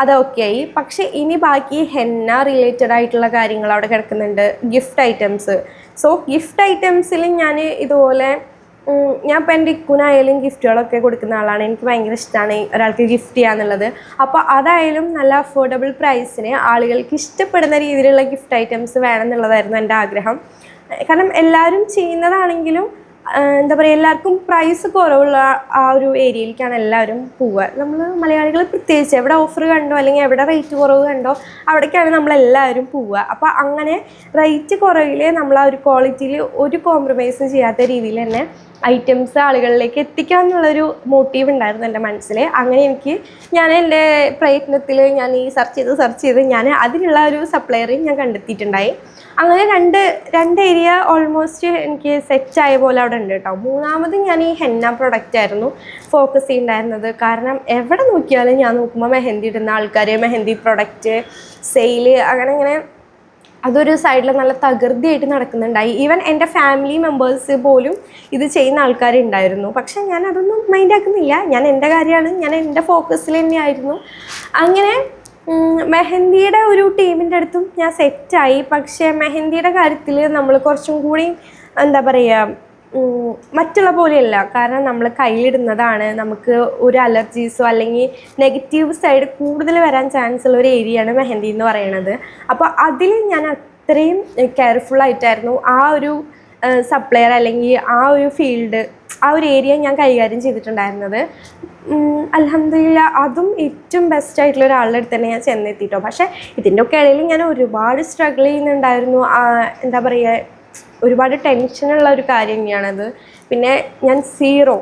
അത് ഓക്കെ ആയി. പക്ഷേ ഇനി ബാക്കി ഹെന്ന റിലേറ്റഡ് ആയിട്ടുള്ള കാര്യങ്ങൾ അവിടെ കിടക്കുന്നുണ്ട്. ഗിഫ്റ്റ് ഐറ്റംസ് സോ ഗിഫ്റ്റ് ഐറ്റംസിൽ ഞാൻ ഇതുപോലെ ഞാൻ ഇപ്പം എന്റെ ഇക്കുനായാലും ഗിഫ്റ്റുകളൊക്കെ കൊടുക്കുന്ന ആളാണ്. എനിക്ക് ഭയങ്കര ഇഷ്ടമാണ് ഒരാൾക്ക് ഗിഫ്റ്റ് ചെയ്യാന്നുള്ളത്. അപ്പോൾ അതായാലും നല്ല അഫോർഡബിൾ പ്രൈസിന് ആളുകൾക്ക് ഇഷ്ടപ്പെടുന്ന രീതിയിലുള്ള ഗിഫ്റ്റ് ഐറ്റംസ് വേണം എന്നുള്ളതായിരുന്നു എന്റെ ആഗ്രഹം. കാരണം എല്ലാവരും ചെയ്യുന്നതാണെങ്കിലും എന്താ പറയുക എല്ലാവർക്കും പ്രൈസ് കുറവുള്ള ആ ഒരു ഏരിയയിലേക്കാണ് എല്ലാവരും പോവുക. നമ്മൾ മലയാളികൾ പ്രത്യേകിച്ച് എവിടെ ഓഫർ കണ്ടോ അല്ലെങ്കിൽ എവിടെ റേറ്റ് കുറവ് കണ്ടോ അവിടേക്കാണ് നമ്മളെല്ലാവരും പോവുക. അപ്പോൾ അങ്ങനെ റേറ്റ് കുറവിൽ നമ്മൾ ആ ഒരു ക്വാളിറ്റിയിൽ ഒരു കോംപ്രമൈസ് ചെയ്യാത്ത രീതിയിൽ തന്നെ ഐറ്റംസ് ആളുകളിലേക്ക് എത്തിക്കുക എന്നുള്ളൊരു മോട്ടീവ് ഉണ്ടായിരുന്നു എന്റെ മനസ്സിൽ അങ്ങനെ എനിക്ക് ഞാൻ എന്റെ പ്രയത്നത്തിൽ ഞാൻ ഈ സെർച്ച് ചെയ്ത് സെർച്ച് ചെയ്ത് ഞാൻ അതിനുള്ള ഒരു സപ്ലയറെ ഞാൻ കണ്ടെത്തിയിട്ടുണ്ടായി. അങ്ങനെ രണ്ട് രണ്ട് ഏരിയ ഓൾമോസ്റ്റ് എനിക്ക് സെറ്റ് ആയ പോലെ അവിടെ ഉണ്ട് കേട്ടോ. മൂന്നാമത് ഞാൻ ഈ ഹെന്ന പ്രൊഡക്റ്റ് ആയിരുന്നു ഫോക്കസ് ചെയ്യുന്നുണ്ടായിരുന്നത് കാരണം എവിടെ നോക്കിയാലും ഞാൻ നോക്കുമ്പോൾ മെഹന്തി ഇടുന്ന ആൾക്കാർ മെഹന്തി പ്രൊഡക്റ്റ് സെയിൽ അങ്ങനെ അങ്ങനെ അതൊരു സൈഡിൽ നല്ല തകൃതിയായിട്ട് നടക്കുന്നുണ്ടായി. ഈവൻ എന്റെ ഫാമിലി മെമ്പേഴ്സ് പോലും ഇത് ചെയ്യുന്ന ആൾക്കാരുണ്ടായിരുന്നു. പക്ഷെ ഞാൻ അതൊന്നും മൈൻഡ് ആക്കുന്നില്ല. ഞാൻ എന്റെ കാര്യമാണ്. ഞാൻ എന്റെ ഫോക്കസിൽ തന്നെയായിരുന്നു. അങ്ങനെ മെഹന്തിയുടെ ഒരു ടീമിന്റെ അടുത്തും ഞാൻ സെറ്റായി പക്ഷേ മെഹന്തിയുടെ കാര്യത്തിൽ നമ്മൾ കുറച്ചും കൂടി എന്താ പറയുക മറ്റുള്ള പോലെയല്ല. കാരണം നമ്മൾ കയ്യിലിടുന്നതാണ്. നമുക്ക് ഒരു അലർജീസോ അല്ലെങ്കിൽ നെഗറ്റീവ് സൈഡ് കൂടുതൽ വരാൻ ചാൻസ് ഉള്ള ഒരു ഏരിയയാണ് മെഹന്തി എന്ന് പറയുന്നത് അപ്പോൾ അതിൽ ഞാൻ അത്രയും കെയർഫുൾ ആയിട്ടായിരുന്നു ആ ഒരു സപ്ലയർ അല്ലെങ്കിൽ ആ ഒരു ഫീൽഡ് ആ ഒരു ഏരിയ ഞാൻ കൈകാര്യം ചെയ്തിട്ടുണ്ടായിരുന്നത്. അലഹമില്ല അതും ഏറ്റവും ബെസ്റ്റ് ആയിട്ടുള്ള ഒരാളുടെ അടുത്ത് തന്നെ ഞാൻ ചെന്നെത്തിയിട്ടോ പക്ഷേ ഇതിന്റെ ഒക്കെ ഇടയിൽ ഞാൻ ഒരുപാട് സ്ട്രഗിൾ ചെയ്യുന്നുണ്ടായിരുന്നു. എന്താ പറയുക ഒരുപാട് ടെൻഷനുള്ള ഒരു കാര്യം തന്നെയാണത്. പിന്നെ ഞാൻ സീറോ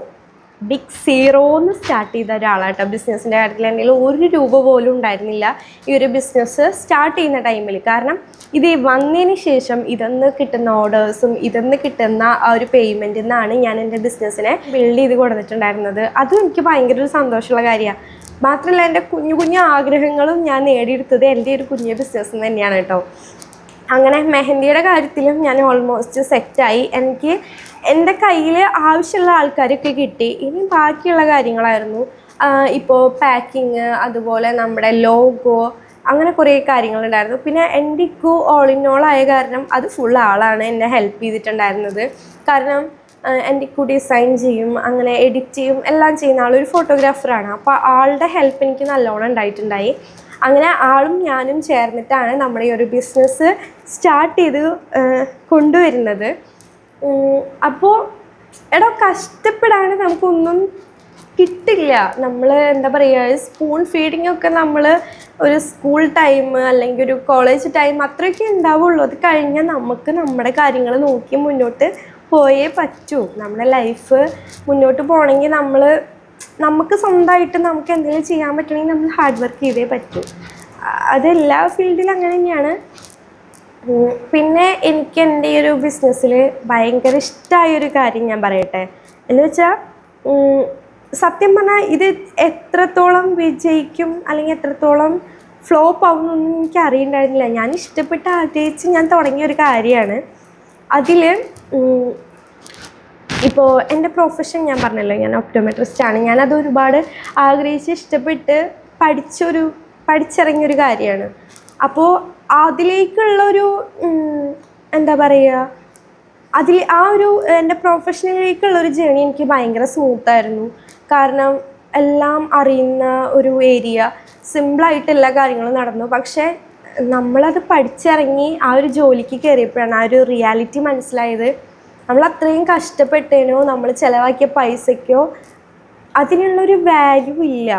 ബിഗ് സീറോന്ന് സ്റ്റാർട്ട് ചെയ്ത ഒരാളാട്ടോ ബിസിനസ്സിന്റെ കാര്യത്തിൽ. കയ്യിൽ ഒരു രൂപ പോലും ഉണ്ടായിരുന്നില്ല ഈ ഒരു ബിസിനസ് സ്റ്റാർട്ട് ചെയ്യുന്ന ടൈമിൽ കാരണം ഇത് വന്നതിന് ശേഷം ഇതെന്ന് കിട്ടുന്ന ഓർഡേഴ്സും ഇതെന്ന് കിട്ടുന്ന ആ ഒരു പേയ്മെന്റിൽ നിന്നാണ് ഞാൻ എന്റെ ബിസിനസ്സിനെ ബിൽഡ് ചെയ്ത് കൊടുത്തിട്ടുണ്ടായിരുന്നത്. അതും എനിക്ക് ഭയങ്കര ഒരു സന്തോഷമുള്ള കാര്യമാണ് മാത്രമല്ല എന്റെ കുഞ്ഞു കുഞ്ഞു ആഗ്രഹങ്ങളും ഞാൻ നേടിയെടുത്തത് എന്റെ ഒരു കുഞ്ഞു ബിസിനസ് തന്നെയാണ് കേട്ടോ. അങ്ങനെ മെഹന്തിയുടെ കാര്യത്തിലും ഞാൻ ഓൾമോസ്റ്റ് സെറ്റായി എനിക്ക് എന്റെ കയ്യിൽ ആവശ്യമുള്ള ആൾക്കാരൊക്കെ കിട്ടി. ഇനി ബാക്കിയുള്ള കാര്യങ്ങളായിരുന്നു. ഇപ്പോൾ പാക്കിങ് അതുപോലെ നമ്മുടെ ലോഗോ അങ്ങനെ കുറേ കാര്യങ്ങളുണ്ടായിരുന്നു. പിന്നെ എന്റെ ഇക്കു ഓൾ ഇൻ ഓൾ ആയ കാരണം അത് ഫുൾ ആളാണ് എന്നെ ഹെൽപ്പ് ചെയ്തിട്ടുണ്ടായിരുന്നത്. കാരണം എന്റെ ഇക്കു ഡിസൈൻ ചെയ്യും അങ്ങനെ എഡിറ്റ് ചെയ്യും എല്ലാം ചെയ്യുന്ന ആളൊരു ഫോട്ടോഗ്രാഫറാണ് അപ്പോൾ ആളുടെ ഹെൽപ്പ് എനിക്ക് നല്ലോണം ഉണ്ടായിട്ടുണ്ടായി. അങ്ങനെ ആളും ഞാനും ചേർന്നിട്ടാണ് നമ്മുടെ ഈ ഒരു ബിസിനസ് സ്റ്റാർട്ട് ചെയ്ത് കൊണ്ടുവരുന്നത്. അപ്പോൾ എടോ കഷ്ടപ്പെടാണ്ട് നമുക്കൊന്നും കിട്ടില്ല. നമ്മൾ എന്താ പറയുക സ്പൂൺ ഫീഡിംഗ് ഒക്കെ നമ്മൾ ഒരു സ്കൂൾ ടൈം അല്ലെങ്കിൽ ഒരു കോളേജ് ടൈം അത്രയൊക്കെ ഉണ്ടാവുള്ളൂ. അത് കഴിഞ്ഞാൽ നമുക്ക് നമ്മുടെ കാര്യങ്ങൾ നോക്കി മുന്നോട്ട് പോയേ പറ്റൂ. നമ്മുടെ ലൈഫ് മുന്നോട്ട് പോകണമെങ്കിൽ നമ്മൾ നമുക്ക് സ്വന്തമായിട്ട് നമുക്ക് എന്തെങ്കിലും ചെയ്യാൻ പറ്റണമെങ്കിൽ നമ്മൾ ഹാർഡ് വർക്ക് ചെയ്തേ പറ്റൂ. അതെല്ലാ ഫീൽഡിലും അങ്ങനെ തന്നെയാണ്. പിന്നെ എനിക്ക് എന്റെ ഈ ഒരു ബിസിനസ്സിൽ ഭയങ്കര ഇഷ്ടമായ ഒരു കാര്യം ഞാൻ പറയട്ടെ. എന്ന് വെച്ചാൽ സത്യം പറഞ്ഞാൽ ഇത് എത്രത്തോളം വിജയിക്കും അല്ലെങ്കിൽ എത്രത്തോളം ഫ്ലോപ്പ് ആവുമെന്നൊന്നും എനിക്ക് അറിയണ്ടായിരുന്നില്ല. ഞാൻ ഇഷ്ടപ്പെട്ട് ആഗ്രഹിച്ച് ഞാൻ തുടങ്ങിയ ഒരു കാര്യമാണ്. അതിൽ ഇപ്പോൾ എന്റെ പ്രൊഫഷൻ ഞാൻ പറഞ്ഞല്ലോ ഞാൻ ഒപ്റ്റോമെട്രിസ്റ്റാണ് ഞാനത് ഒരുപാട് ആഗ്രഹിച്ച് ഇഷ്ടപ്പെട്ട് പഠിച്ചൊരു പഠിച്ചിറങ്ങിയൊരു കാര്യമാണ്. അപ്പോൾ അതിലേക്കുള്ളൊരു എന്താ പറയുക അതിൽ ആ ഒരു എന്റെ പ്രൊഫഷനിലേക്കുള്ളൊരു ജേണി എനിക്ക് ഭയങ്കര സ്മൂത്തായിരുന്നു കാരണം എല്ലാം അറിയുന്ന ഒരു ഏരിയ സിമ്പിളായിട്ട് എല്ലാ കാര്യങ്ങളും നടന്നു. പക്ഷേ നമ്മളത് പഠിച്ചിറങ്ങി ആ ഒരു ജോലിക്ക് കയറിയപ്പോഴാണ് ആ ഒരു റിയാലിറ്റി മനസ്സിലായത്. നമ്മൾ അത്രയും കഷ്ടപ്പെട്ടേനോ നമ്മൾ ചിലവാക്കിയ പൈസയ്ക്കോ അതിനുള്ളൊരു വാല്യൂ ഇല്ല.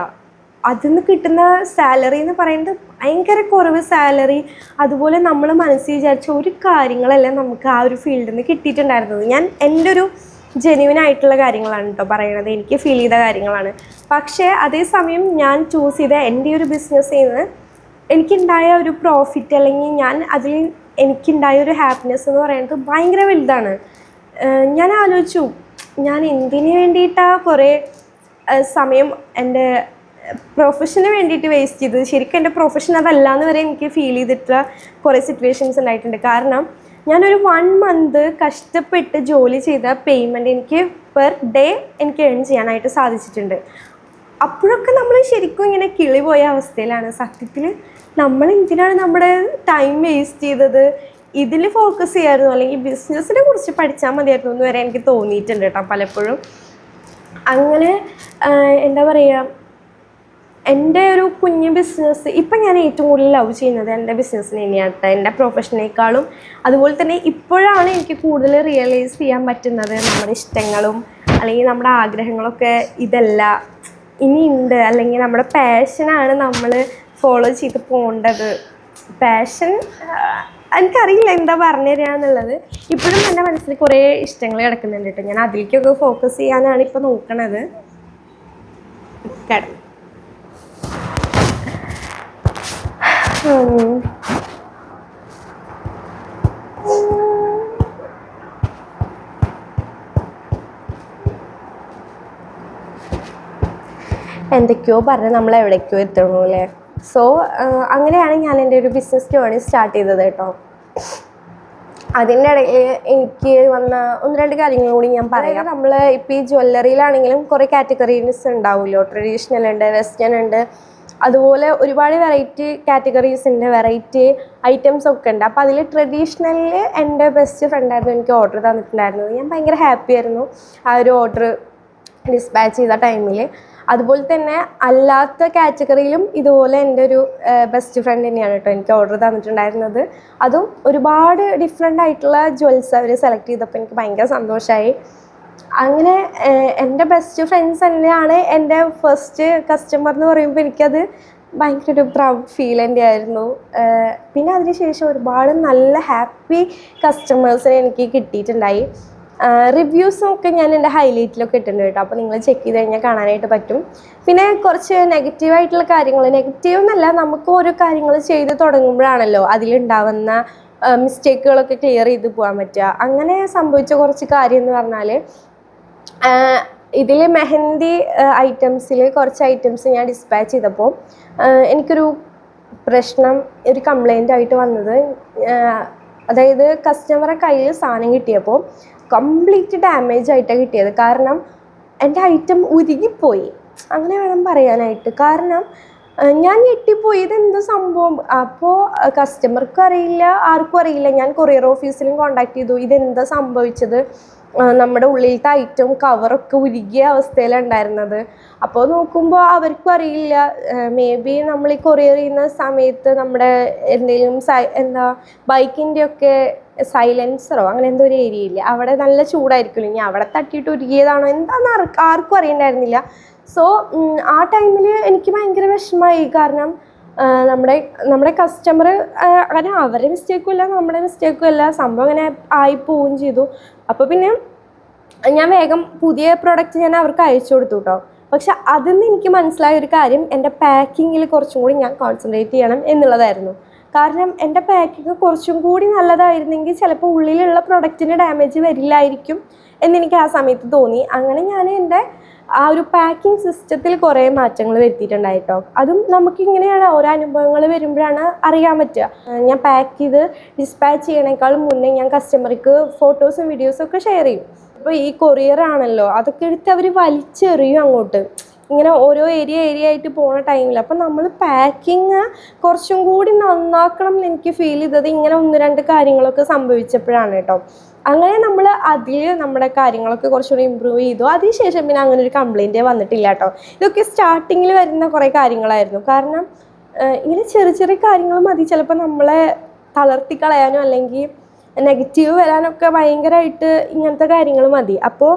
അതിൽ നിന്ന് കിട്ടുന്ന സാലറി എന്ന് പറയുന്നത് ഭയങ്കര കുറവ് സാലറി അതുപോലെ നമ്മൾ മനസ്സിൽ വിചാരിച്ച ഒരു കാര്യങ്ങളെല്ലാം നമുക്ക് ആ ഒരു ഫീൽഡിൽ നിന്ന് കിട്ടിയിട്ടുണ്ടായിരുന്നത്. ഞാൻ എന്റെ ഒരു ജെന്യുവൻ ആയിട്ടുള്ള കാര്യങ്ങളാണ് കേട്ടോ പറയണത്. എനിക്ക് ഫീൽ ചെയ്ത കാര്യങ്ങളാണ്. പക്ഷേ അതേസമയം ഞാൻ ചൂസ് ചെയ്ത എന്റെ ഒരു ബിസിനസ്സിൽ നിന്ന് എനിക്കുണ്ടായ ഒരു പ്രോഫിറ്റ് അല്ലെങ്കിൽ ഞാൻ അതിൽ എനിക്കുണ്ടായ ഒരു ഹാപ്പിനെസ് എന്ന് പറയുന്നത് ഭയങ്കര വലുതാണ്. ഞാൻ ആലോചിച്ചു ഞാൻ എന്തിനു വേണ്ടിയിട്ടാണ് കുറേ സമയം എന്റെ പ്രൊഫഷന് വേണ്ടിയിട്ട് വേസ്റ്റ് ചെയ്തത്? ശരിക്കും എന്റെ പ്രൊഫഷൻ അതല്ല എന്ന് വരെ എനിക്ക് ഫീൽ ചെയ്തിട്ടുള്ള കുറേ സിറ്റുവേഷൻസ് ഉണ്ടായിട്ടുണ്ട്. കാരണം ഞാനൊരു വൺ മന്ത് കഷ്ടപ്പെട്ട് ജോലി ചെയ്ത പേയ്മെന്റ് എനിക്ക് പെർ ഡേ എനിക്ക് ഏൺ ചെയ്യാനായിട്ട് സാധിച്ചിട്ടുണ്ട്. അപ്പോഴൊക്കെ നമ്മൾ ശരിക്കും ഇങ്ങനെ കിളി പോയ അവസ്ഥയിലാണ്. സത്യത്തിൽ നമ്മൾ എന്തിനാണ് നമ്മുടെ ടൈം വേസ്റ്റ് ചെയ്തത്? ഇതിൽ ഫോക്കസ് ചെയ്യായിരുന്നു. അല്ലെങ്കിൽ ബിസിനസ്സിനെ കുറിച്ച് പഠിച്ചാൽ മതിയായിരുന്നു എന്ന് വരെ എനിക്ക് തോന്നിയിട്ടുണ്ട് കേട്ടോ പലപ്പോഴും. അങ്ങനെ എന്താ പറയുക എന്റെ ഒരു കുഞ്ഞ് ബിസിനസ് ഇപ്പം ഞാൻ ഏറ്റവും കൂടുതൽ ലവ് ചെയ്യുന്നത് എന്റെ ബിസിനസ്സിനെ തന്നെയാണ് എന്റെ പ്രൊഫഷനേക്കാളും അതുപോലെ തന്നെ ഇപ്പോഴാണ് എനിക്ക് കൂടുതൽ റിയലൈസ് ചെയ്യാൻ പറ്റുന്നത് നമ്മുടെ ഇഷ്ടങ്ങളും അല്ലെങ്കിൽ നമ്മുടെ ആഗ്രഹങ്ങളൊക്കെ ഇതല്ല. ഇനിയുണ്ട് അല്ലെങ്കിൽ നമ്മുടെ പാഷനാണ് നമ്മൾ ഫോളോ ചെയ്ത് പോകേണ്ടത്. പാഷൻ എനിക്കറിയില്ല എന്താ പറഞ്ഞു തരാന്നുള്ളത് ഇപ്പോഴും എന്റെ മനസ്സിൽ കുറേ ഇഷ്ടങ്ങൾ കിടക്കുന്നുണ്ട് കേട്ടോ. ഞാൻ അതിലേക്കൊക്കെ ഫോക്കസ് ചെയ്യാനാണ് ഇപ്പോൾ നോക്കണത്. എന്തൊക്കെയോ പറഞ്ഞ് നമ്മൾ എവിടേക്കോ എത്തണു അല്ലേ? സോ അങ്ങനെയാണ് ഞാൻ എന്റെ ഒരു ബിസിനസ് ജേണി സ്റ്റാർട്ട് ചെയ്തത് കേട്ടോ. അതിന്റെ ഇടയിൽ എനിക്ക് വന്ന ഒന്ന് രണ്ട് കാര്യങ്ങൾ കൂടി ഞാൻ പറയാം. നമ്മൾ ഇപ്പോൾ ഈ ജ്വല്ലറിയിലാണെങ്കിലും കുറേ കാറ്റഗറീസ് ഉണ്ടാവുമല്ലോ ട്രഡീഷണൽ ഉണ്ട് വെസ്റ്റേൺ ഉണ്ട്. അതുപോലെ ഒരുപാട് വെറൈറ്റി കാറ്റഗറീസ് ഉണ്ട് വെറൈറ്റി ഐറ്റംസ് ഒക്കെ ഉണ്ട്. അപ്പോൾ അതിൽ ട്രഡീഷണലിൽ എന്റെ ബെസ്റ്റ് ഫ്രണ്ടായിരുന്നു എനിക്ക് ഓർഡർ തന്നിട്ടുണ്ടായിരുന്നത്. ഞാൻ ഭയങ്കര ഹാപ്പി ആയിരുന്നു ആ ഒരു ഓർഡർ ഡിസ്പാച്ച് ചെയ്ത ടൈമിൽ അതുപോലെ തന്നെ അല്ലാത്ത കാറ്റഗറിയിലും ഇതുപോലെ എന്റെ ഒരു ബെസ്റ്റ് ഫ്രണ്ട് തന്നെയാണ് കേട്ടോ എനിക്ക് ഓർഡർ തന്നിട്ടുണ്ടായിരുന്നത്. അതും ഒരുപാട് ഡിഫറെന്റ് ആയിട്ടുള്ള ജ്വൽസ് അവർ സെലക്ട് ചെയ്തപ്പോൾ എനിക്ക് ഭയങ്കര സന്തോഷമായി അങ്ങനെ എന്റെ ബെസ്റ്റ് ഫ്രണ്ട്സ് തന്നെയാണ് എന്റെ ഫസ്റ്റ് കസ്റ്റമർ എന്ന് പറയുമ്പോൾ എനിക്കത് ഭയങ്കര ഒരു പ്രൗഡ് ഫീൽ തന്നെ ആയിരുന്നു പിന്നെ അതിനുശേഷം ഒരുപാട് നല്ല ഹാപ്പി കസ്റ്റമേഴ്സിനെ എനിക്ക് കിട്ടിയിട്ടുണ്ടായി. റിവ്യൂസും ഒക്കെ ഞാൻ എന്റെ ഹൈലൈറ്റിലൊക്കെ ഇട്ടിട്ടുണ്ട് കേട്ടോ. അപ്പോൾ നിങ്ങൾ ചെക്ക് ചെയ്ത് കഴിഞ്ഞാൽ കാണാനായിട്ട് പറ്റും. പിന്നെ കുറച്ച് നെഗറ്റീവായിട്ടുള്ള കാര്യങ്ങൾ. നെഗറ്റീവ് എന്നല്ല നമുക്ക് ഓരോ കാര്യങ്ങൾ ചെയ്ത് തുടങ്ങുമ്പോഴാണല്ലോ അതിലുണ്ടാവുന്ന മിസ്റ്റേക്കുകളൊക്കെ ക്ലിയർ ചെയ്ത് പോകാൻ പറ്റുക. അങ്ങനെ സംഭവിച്ച കുറച്ച് കാര്യം എന്ന് പറഞ്ഞാൽ ഇതിൽ മെഹന്തി ഐറ്റംസിൽ കുറച്ച് ഐറ്റംസ് ഞാൻ ഡിസ്പാച്ച് ചെയ്തപ്പോൾ എനിക്കൊരു പ്രശ്നം ഒരു കംപ്ലൈന്റ് ആയിട്ട് വന്നത്. അതായത് കസ്റ്റമറെ കയ്യിൽ സാധനം കിട്ടിയപ്പോൾ കംപ്ലീറ്റ് ഡാമേജ് ആയിട്ടാണ് കിട്ടിയത്. കാരണം എന്റെ ഐറ്റം ഉരുകിപ്പോയി. അങ്ങനെ വേണം പറയാനായിട്ട്. കാരണം ഞാൻ ഞെട്ടിപ്പോയി. ഇതെന്ത് സംഭവം? അപ്പോൾ കസ്റ്റമർക്കും അറിയില്ല ആർക്കും അറിയില്ല. ഞാൻ കൊറിയർ ഓഫീസിലും കോണ്ടാക്ട് ചെയ്തു. ഇതെന്താ സംഭവിച്ചത്? നമ്മുടെ ഉള്ളിലത്തെ ഐറ്റം കവറൊക്കെ ഉരുകിയ അവസ്ഥയിലാണ് ഉണ്ടായിരുന്നത്. അപ്പോൾ നോക്കുമ്പോൾ അവർക്കും അറിയില്ല. മേ ബി നമ്മൾ ഈ കൊറിയർ ചെയ്യുന്ന സമയത്ത് നമ്മുടെ എന്തെങ്കിലും സൈ എന്താ ബൈക്കിന്റെ ഒക്കെ സൈലൻസറോ അങ്ങനെ എന്തോ ഒരു ഏരിയ ഇല്ല? അവിടെ നല്ല ചൂടായിരിക്കുമല്ലോ. ഇനി അവിടെ തട്ടിയിട്ട് ഉരുകിയതാണോ? എന്താണെന്ന് ആർക്കും അറിയണ്ടായിരുന്നില്ല. സോ ആ ടൈമിൽ എനിക്ക് ഭയങ്കര വിഷമമായി കാരണം നമ്മുടെ നമ്മുടെ കസ്റ്റമർ അങ്ങനെ അവരുടെ മിസ്റ്റേക്കും അല്ല നമ്മുടെ മിസ്റ്റേക്കും അല്ല സംഭവം അങ്ങനെ ആയി പോവുകയും ചെയ്തു. അപ്പോൾ പിന്നെ ഞാൻ വേഗം പുതിയ പ്രോഡക്റ്റ് ഞാൻ അവർക്ക് അയച്ചു കൊടുത്തു കേട്ടോ പക്ഷെ അതിൽ നിന്ന് എനിക്ക് മനസ്സിലായ ഒരു കാര്യം എന്റെ പാക്കിങ്ങിൽ കുറച്ചും കൂടി ഞാൻ കോൺസെൻട്രേറ്റ് ചെയ്യണം എന്നുള്ളതായിരുന്നു. കാരണം എന്റെ പാക്കിങ് കുറച്ചും കൂടി നല്ലതായിരുന്നെങ്കിൽ ചിലപ്പോൾ ഉള്ളിലുള്ള പ്രൊഡക്റ്റിന് ഡാമേജ് വരില്ലായിരിക്കും എന്നെനിക്ക് ആ സമയത്ത് തോന്നി. അങ്ങനെ ഞാൻ എന്റെ ആ ഒരു പാക്കിംഗ് സിസ്റ്റത്തിൽ കുറേ മാറ്റങ്ങൾ വരുത്തിയിട്ടുണ്ടായിട്ടോ അതും നമുക്കിങ്ങനെയാണ് ഓരോ അനുഭവങ്ങൾ വരുമ്പോഴാണ് അറിയാൻ പറ്റുക. ഞാൻ പാക്ക് ചെയ്ത് ഡിസ്പാച്ച് ചെയ്യണേക്കാളും മുന്നേ ഞാൻ കസ്റ്റമർക്ക് ഫോട്ടോസും വീഡിയോസും ഒക്കെ ഷെയർ ചെയ്യും. ഇപ്പോൾ ഈ കൊറിയർ ആണല്ലോ അതൊക്കെ എടുത്ത് അവർ വലിച്ചെറിയും അങ്ങോട്ട്. ഇങ്ങനെ ഓരോ ഏരിയ ഏരിയ ആയിട്ട് പോണ ടൈമിൽ അപ്പം നമ്മൾ പാക്കിങ് കുറച്ചും കൂടി നന്നാക്കണം എന്ന് എനിക്ക് ഫീൽ ചെയ്തത് ഇങ്ങനെ ഒന്ന് രണ്ട് കാര്യങ്ങളൊക്കെ സംഭവിച്ചപ്പോഴാണ് കേട്ടോ. അങ്ങനെ നമ്മൾ അതിൽ നമ്മുടെ കാര്യങ്ങളൊക്കെ കുറച്ചുകൂടി ഇമ്പ്രൂവ് ചെയ്തു. അതിനുശേഷം പിന്നെ അങ്ങനെ ഒരു കംപ്ലൈന്റേ വന്നിട്ടില്ല കേട്ടോ. ഇതൊക്കെ സ്റ്റാർട്ടിങ്ങിൽ വരുന്ന കുറേ കാര്യങ്ങളായിരുന്നു. കാരണം ഇങ്ങനെ ചെറിയ ചെറിയ കാര്യങ്ങൾ മതി. ചിലപ്പോൾ നമ്മളെ തളർത്തിക്കളയാനോ അല്ലെങ്കിൽ നെഗറ്റീവ് വരാനൊക്കെ ഭയങ്കരമായിട്ട് ഇങ്ങനത്തെ കാര്യങ്ങൾ മതി. അപ്പോൾ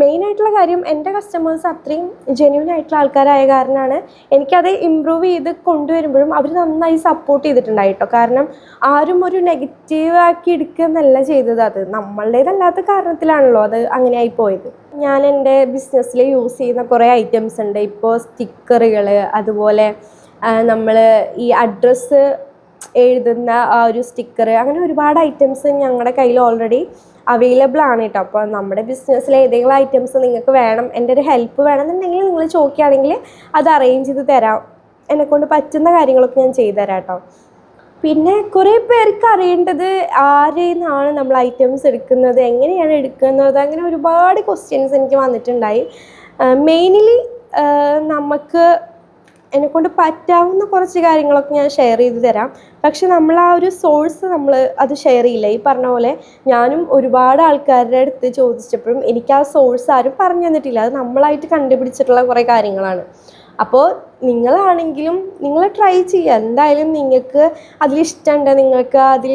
മെയിനായിട്ടുള്ള കാര്യം എന്റെ കസ്റ്റമേഴ്സ് അത്രയും ജെന്യൂൻ ആയിട്ടുള്ള ആൾക്കാരായ കാരണമാണ് എനിക്കത് ഇമ്പ്രൂവ് ചെയ്ത് കൊണ്ടുവരുമ്പോഴും അവർ നന്നായി സപ്പോർട്ട് ചെയ്തിട്ടുണ്ടായി കേട്ടോ കാരണം ആരും ഒരു നെഗറ്റീവ് ആക്കി എടുക്കുകയെന്നല്ല ചെയ്തത് അത്. നമ്മളുടേതല്ലാത്ത കാരണത്തിലാണല്ലോ അത് അങ്ങനെയായി പോയത്. ഞാൻ എന്റെ ബിസിനസ്സിൽ യൂസ് ചെയ്യുന്ന കുറേ ഐറ്റംസ് ഉണ്ട്. ഇപ്പോൾ സ്റ്റിക്കറുകൾ അതുപോലെ നമ്മൾ ഈ അഡ്രസ്സ് എഴുതുന്ന ആ ഒരു സ്റ്റിക്കർ അങ്ങനെ ഒരുപാട് ഐറ്റംസ് ഞങ്ങളുടെ കയ്യിൽ ഓൾറെഡി അവൈലബിൾ ആണ് കേട്ടോ അപ്പോൾ നമ്മുടെ ബിസിനസ്സിൽ ഏതെങ്കിലും ഐറ്റംസ് നിങ്ങൾക്ക് വേണം എന്റെ ഒരു ഹെൽപ്പ് വേണമെന്നുണ്ടെങ്കിൽ നിങ്ങൾ ചോദിക്കുകയാണെങ്കിൽ അത് അറേഞ്ച് ചെയ്ത് തരാം. എന്നെക്കൊണ്ട് പറ്റുന്ന കാര്യങ്ങളൊക്കെ ഞാൻ ചെയ്തു തരാം കേട്ടോ പിന്നെ കുറേ പേർക്ക് അറിയേണ്ടത് ആരിൽ നിന്നാണ് നമ്മൾ ഐറ്റംസ് എടുക്കുന്നത് എങ്ങനെയാണ് എടുക്കുന്നത് അങ്ങനെ ഒരുപാട് ക്വസ്റ്റ്യൻസ് എനിക്ക് വന്നിട്ടുണ്ടായി. മെയിൻലി നമുക്ക് എന്നെക്കൊണ്ട് പറ്റാവുന്ന കുറച്ച് കാര്യങ്ങളൊക്കെ ഞാൻ ഷെയർ ചെയ്ത് തരാം. പക്ഷെ നമ്മൾ ആ ഒരു സോഴ്സ് നമ്മൾ അത് ഷെയർ ചെയ്യില്ല. ഈ പറഞ്ഞ പോലെ ഞാനും ഒരുപാട് ആൾക്കാരുടെ അടുത്ത് ചോദിച്ചപ്പോഴും എനിക്ക് ആ സോഴ്സ് ആരും പറഞ്ഞു തന്നിട്ടില്ല. അത് നമ്മളായിട്ട് കണ്ടുപിടിച്ചിട്ടുള്ള കുറേ കാര്യങ്ങളാണ്. അപ്പോൾ നിങ്ങളാണെങ്കിലും നിങ്ങൾ ട്രൈ ചെയ്യുക. എന്തായാലും നിങ്ങൾക്ക് അതിലിഷ്ടമുണ്ട് നിങ്ങൾക്ക് അതിൽ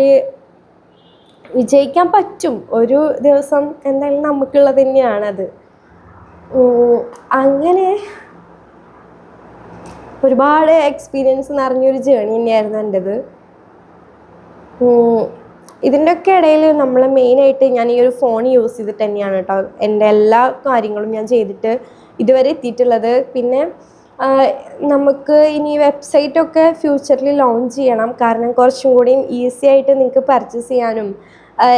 വിജയിക്കാൻ പറ്റും. ഒരു ദിവസം എന്തായാലും നമുക്കുള്ളത് തന്നെയാണത്. അങ്ങനെ ഒരുപാട് എക്സ്പീരിയൻസ് നിറഞ്ഞൊരു ജേണി തന്നെയായിരുന്നു എന്റെത് ഇതിന്റെയൊക്കെ ഇടയിൽ നമ്മൾ മെയിനായിട്ട് ഞാൻ ഈ ഒരു ഫോൺ യൂസ് ചെയ്തിട്ട് തന്നെയാണ് കേട്ടോ എന്റെ എല്ലാ കാര്യങ്ങളും ഞാൻ ചെയ്തിട്ട് ഇതുവരെ എത്തിയിട്ടുള്ളത്. പിന്നെ നമുക്ക് ഇനി വെബ്സൈറ്റൊക്കെ ഫ്യൂച്ചറിൽ ലോഞ്ച് ചെയ്യണം. കാരണം കുറച്ചും കൂടിയും ഈസി ആയിട്ട് നിങ്ങൾക്ക് പർച്ചേസ് ചെയ്യാനും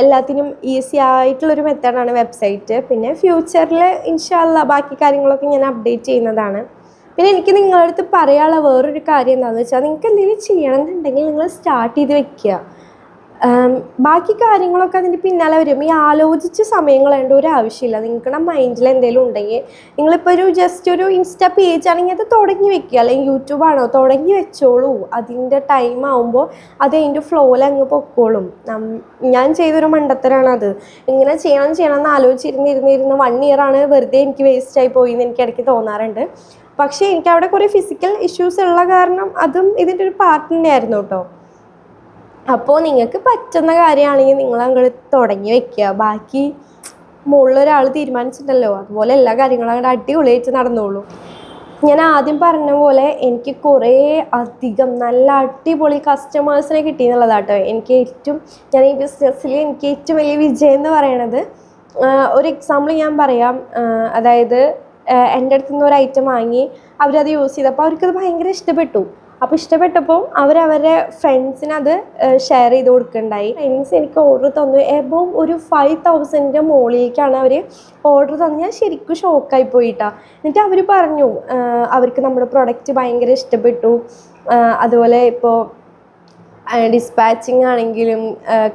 എല്ലാത്തിനും ഈസി ആയിട്ടുള്ളൊരു മെത്തേഡാണ് വെബ്സൈറ്റ് പിന്നെ ഫ്യൂച്ചറിൽ ഇൻഷാല്ല ബാക്കി കാര്യങ്ങളൊക്കെ ഞാൻ അപ്ഡേറ്റ് ചെയ്യുന്നതാണ്. പിന്നെ എനിക്ക് നിങ്ങളുടെ അടുത്ത് പറയാനുള്ള വേറൊരു കാര്യം എന്താണെന്ന് വെച്ചാൽ നിങ്ങൾക്ക് എന്തെങ്കിലും ചെയ്യണം എന്നുണ്ടെങ്കിൽ നിങ്ങൾ സ്റ്റാർട്ട് ചെയ്ത് വെക്കുക. ബാക്കി കാര്യങ്ങളൊക്കെ അതിന്റെ പിന്നാലെ വരും. ഈ ആലോചിച്ച് സമയം കളയേണ്ട ഒരു ആവശ്യമില്ല. നിങ്ങളുടെ മൈൻഡിൽ എന്തെങ്കിലും ഉണ്ടെങ്കിൽ നിങ്ങളിപ്പോൾ ഒരു ജസ്റ്റ് ഒരു ഇൻസ്റ്റ പേജ് ആണെങ്കിൽ അത് തുടങ്ങി വെക്കുക. അല്ലെങ്കിൽ യൂട്യൂബാണോ തുടങ്ങി വെച്ചോളൂ. അതിന്റെ ടൈം ആവുമ്പോൾ അത് അതിന്റെ ഫ്ലോയിൽ അങ്ങ് പൊക്കോളും. ഞാൻ ചെയ്തൊരു മണ്ടത്തരാണ് അത്. ഇങ്ങനെ ചെയ്യണം ചെയ്യണം എന്ന് ആലോചിച്ചിരുന്ന് ഇരുന്ന് ഇരുന്ന് വൺ ഇയർ ആണ് വെറുതെ എനിക്ക് വേസ്റ്റ് ആയി പോയി എന്ന് എനിക്ക് ഇടയ്ക്ക് തോന്നാറുണ്ട്. പക്ഷേ എനിക്ക് അവിടെ കുറേ ഫിസിക്കൽ ഇഷ്യൂസ് ഉള്ള കാരണം അതും ഇതിന്റെ ഒരു പാർട്ട് തന്നെയായിരുന്നു കേട്ടോ. അപ്പോൾ നിങ്ങൾക്ക് പറ്റുന്ന കാര്യമാണെങ്കിൽ നിങ്ങൾ അങ്ങോട്ട് തുടങ്ങി വെക്കുക. ബാക്കി മുകളിലൊരാൾ തീരുമാനിച്ചിട്ടല്ലോ അതുപോലെ എല്ലാ കാര്യങ്ങളും അങ്ങോട്ട് അടിപൊളിയായിട്ട് നടന്നോളൂ. ഞാൻ ആദ്യം പറഞ്ഞ പോലെ എനിക്ക് കുറേ അധികം നല്ല അടിപൊളി കസ്റ്റമേഴ്സിനെ കിട്ടി എന്നുള്ളതാട്ടോ എനിക്ക് ഏറ്റവും ഞാൻ ഈ ബിസിനസ്സിൽ എനിക്ക് ഏറ്റവും വലിയ വിജയം എന്ന് പറയണത് ഒരു എക്സാമ്പിൾ ഞാൻ പറയാം. അതായത് എന്റെ അടുത്ത് നിന്ന് ഒരു ഐറ്റം വാങ്ങി അവരത് യൂസ് ചെയ്തപ്പോൾ അവർക്കത് ഭയങ്കര ഇഷ്ടപ്പെട്ടു. അപ്പോൾ ഇഷ്ടപ്പെട്ടപ്പോൾ അവരവരുടെ ഫ്രണ്ട്സിനത് ഷെയർ ചെയ്ത് കൊടുക്കുകയുണ്ടായി ഫ്രണ്ട്സ് എനിക്ക് ഓർഡർ തന്നു. എബോവ് ഒരു ഫൈവ് തൗസൻഡിന്റെ മുകളിലേക്കാണ് അവർ ഓർഡർ തന്നു ഞാൻ ശരിക്കും ഷോക്കായി പോയിട്ടാ. എന്നിട്ട് അവർ പറഞ്ഞു അവർക്ക് നമ്മുടെ പ്രൊഡക്റ്റ് ഭയങ്കര ഇഷ്ടപ്പെട്ടു. അതുപോലെ ഇപ്പോൾ ഡിസ്പാച്ചിങ് ആണെങ്കിലും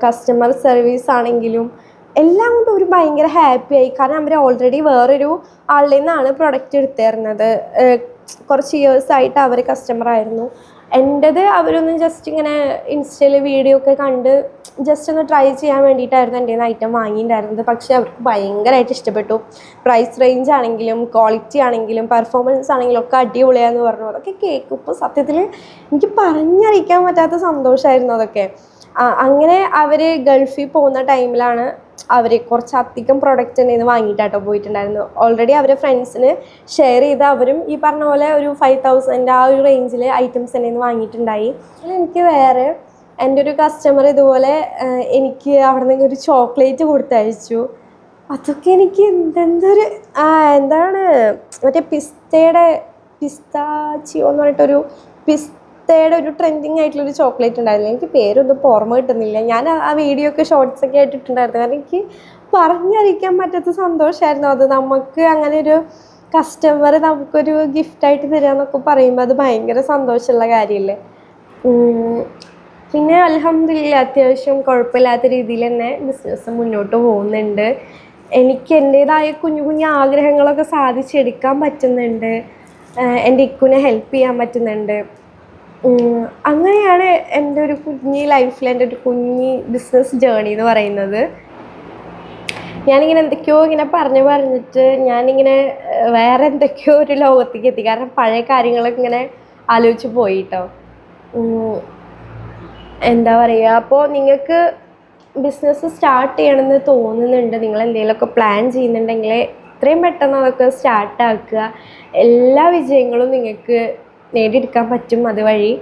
കസ്റ്റമർ സർവീസ് ആണെങ്കിലും എല്ലാം കൊണ്ടും ഒരു ഭയങ്കര ഹാപ്പി ആയി. കാരണം അവർ ഓൾറെഡി വേറൊരു ആളിൽ നിന്നാണ് പ്രൊഡക്റ്റ് എടുത്തിരുന്നത് കുറച്ച് ഇയേഴ്സായിട്ട് അവർ കസ്റ്റമർ ആയിരുന്നു. എന്റെത് അവരൊന്ന് ജസ്റ്റ് ഇങ്ങനെ ഇൻസ്റ്റയിൽ വീഡിയോ ഒക്കെ കണ്ട് ജസ്റ്റ് ഒന്ന് ട്രൈ ചെയ്യാൻ വേണ്ടിയിട്ടായിരുന്നു എന്റെ ഐറ്റം വാങ്ങിയിട്ടുണ്ടായിരുന്നത്. പക്ഷേ അവർക്ക് ഭയങ്കരമായിട്ട് ഇഷ്ടപ്പെട്ടു. പ്രൈസ് റേഞ്ച് ആണെങ്കിലും ക്വാളിറ്റി ആണെങ്കിലും പെർഫോമൻസ് ആണെങ്കിലും ഒക്കെ അടിപൊളിയാന്ന് പറഞ്ഞു. അതൊക്കെ കേക്ക്. കേൾക്കുമ്പോൾ സത്യത്തിൽ എനിക്ക് പറഞ്ഞറിയിക്കാൻ പറ്റാത്ത സന്തോഷമായിരുന്നു അതൊക്കെ. അങ്ങനെ അവർ ഗൾഫിൽ പോകുന്ന ടൈമിലാണ് അവർ കുറച്ചധികം പ്രൊഡക്റ്റ് തന്നെ ഇത് വാങ്ങിയിട്ടാട്ടോ പോയിട്ടുണ്ടായിരുന്നു ഓൾറെഡി അവരെ ഫ്രണ്ട്സിന് ഷെയർ ചെയ്ത് അവരും ഈ പറഞ്ഞ പോലെ ഒരു ഫൈവ് തൗസൻഡ് ആ ഒരു റേഞ്ചിൽ ഐറ്റംസ് തന്നെ ഇത് വാങ്ങിയിട്ടുണ്ടായി. എനിക്ക് വേറെ എന്റെ ഒരു കസ്റ്റമർ ഇതുപോലെ എനിക്ക് അവിടെ നിന്ന് ഒരു ചോക്ലേറ്റ് കൊടുത്തയച്ചു. അതൊക്കെ എനിക്ക് എന്തെന്തൊരു എന്താണ് മറ്റേ പിസ്തയുടെ പിസ്താച്ചിയോ എന്ന് പറഞ്ഞിട്ടൊരു പിസ്തയുടെ ഒരു ട്രെൻഡിങ് ആയിട്ടുള്ള ഒരു ചോക്ലേറ്റ് ഉണ്ടായിരുന്നു. എനിക്ക് പേരൊന്നും ഓർമ്മ കിട്ടുന്നില്ല. ഞാൻ ആ- വീഡിയോ ഒക്കെ ഷോർട്സ് ഒക്കെ ആയിട്ടിട്ടുണ്ടായിരുന്നു കാരണം എനിക്ക് പറഞ്ഞറിയിക്കാൻ പറ്റാത്ത സന്തോഷമായിരുന്നു അത് നമുക്ക് അങ്ങനെ ഒരു കസ്റ്റമർ നമുക്കൊരു ഗിഫ്റ്റായിട്ട് തരിക എന്നൊക്കെ പറയുമ്പോൾ അത് ഭയങ്കര സന്തോഷമുള്ള കാര്യമല്ലേ? പിന്നെ അലഹമില്ല അത്യാവശ്യം കുഴപ്പമില്ലാത്ത രീതിയിൽ തന്നെ ബിസിനസ് മുന്നോട്ട് പോകുന്നുണ്ട്. എനിക്ക് എന്റേതായ കുഞ്ഞു കുഞ്ഞു ആഗ്രഹങ്ങളൊക്കെ സാധിച്ചെടുക്കാൻ പറ്റുന്നുണ്ട്. എന്റെ ഇക്കുനെ ഹെൽപ്പ് ചെയ്യാൻ പറ്റുന്നുണ്ട്. അങ്ങനെയാണ് എന്റെ ഒരു കുഞ്ഞി ലൈഫിൽ എന്റെ ഒരു കുഞ്ഞി ബിസിനസ് ജേണി എന്ന് പറയുന്നത്. ഞാനിങ്ങനെ എന്തൊക്കെയോ ഇങ്ങനെ പറഞ്ഞു പറഞ്ഞിട്ട് ഞാനിങ്ങനെ വേറെ എന്തൊക്കെയോ ഒരു ലോകത്തേക്ക് എത്തി. കാരണം പഴയ കാര്യങ്ങളൊക്കെ ഇങ്ങനെ ആലോചിച്ച് പോയി കേട്ടോ എന്താ പറയുക അപ്പോൾ നിങ്ങൾക്ക് ബിസിനസ് സ്റ്റാർട്ട് ചെയ്യണമെന്ന് തോന്നുന്നുണ്ട്? നിങ്ങൾ എന്തെങ്കിലുമൊക്കെ പ്ലാൻ ചെയ്യുന്നുണ്ടെങ്കിൽ എത്രയും പെട്ടെന്ന് അതൊക്കെ സ്റ്റാർട്ടാക്കുക എല്ലാ വിജയങ്ങളും നിങ്ങൾക്ക് നേടിയെടുക്കാൻ പറ്റും അതുവഴി.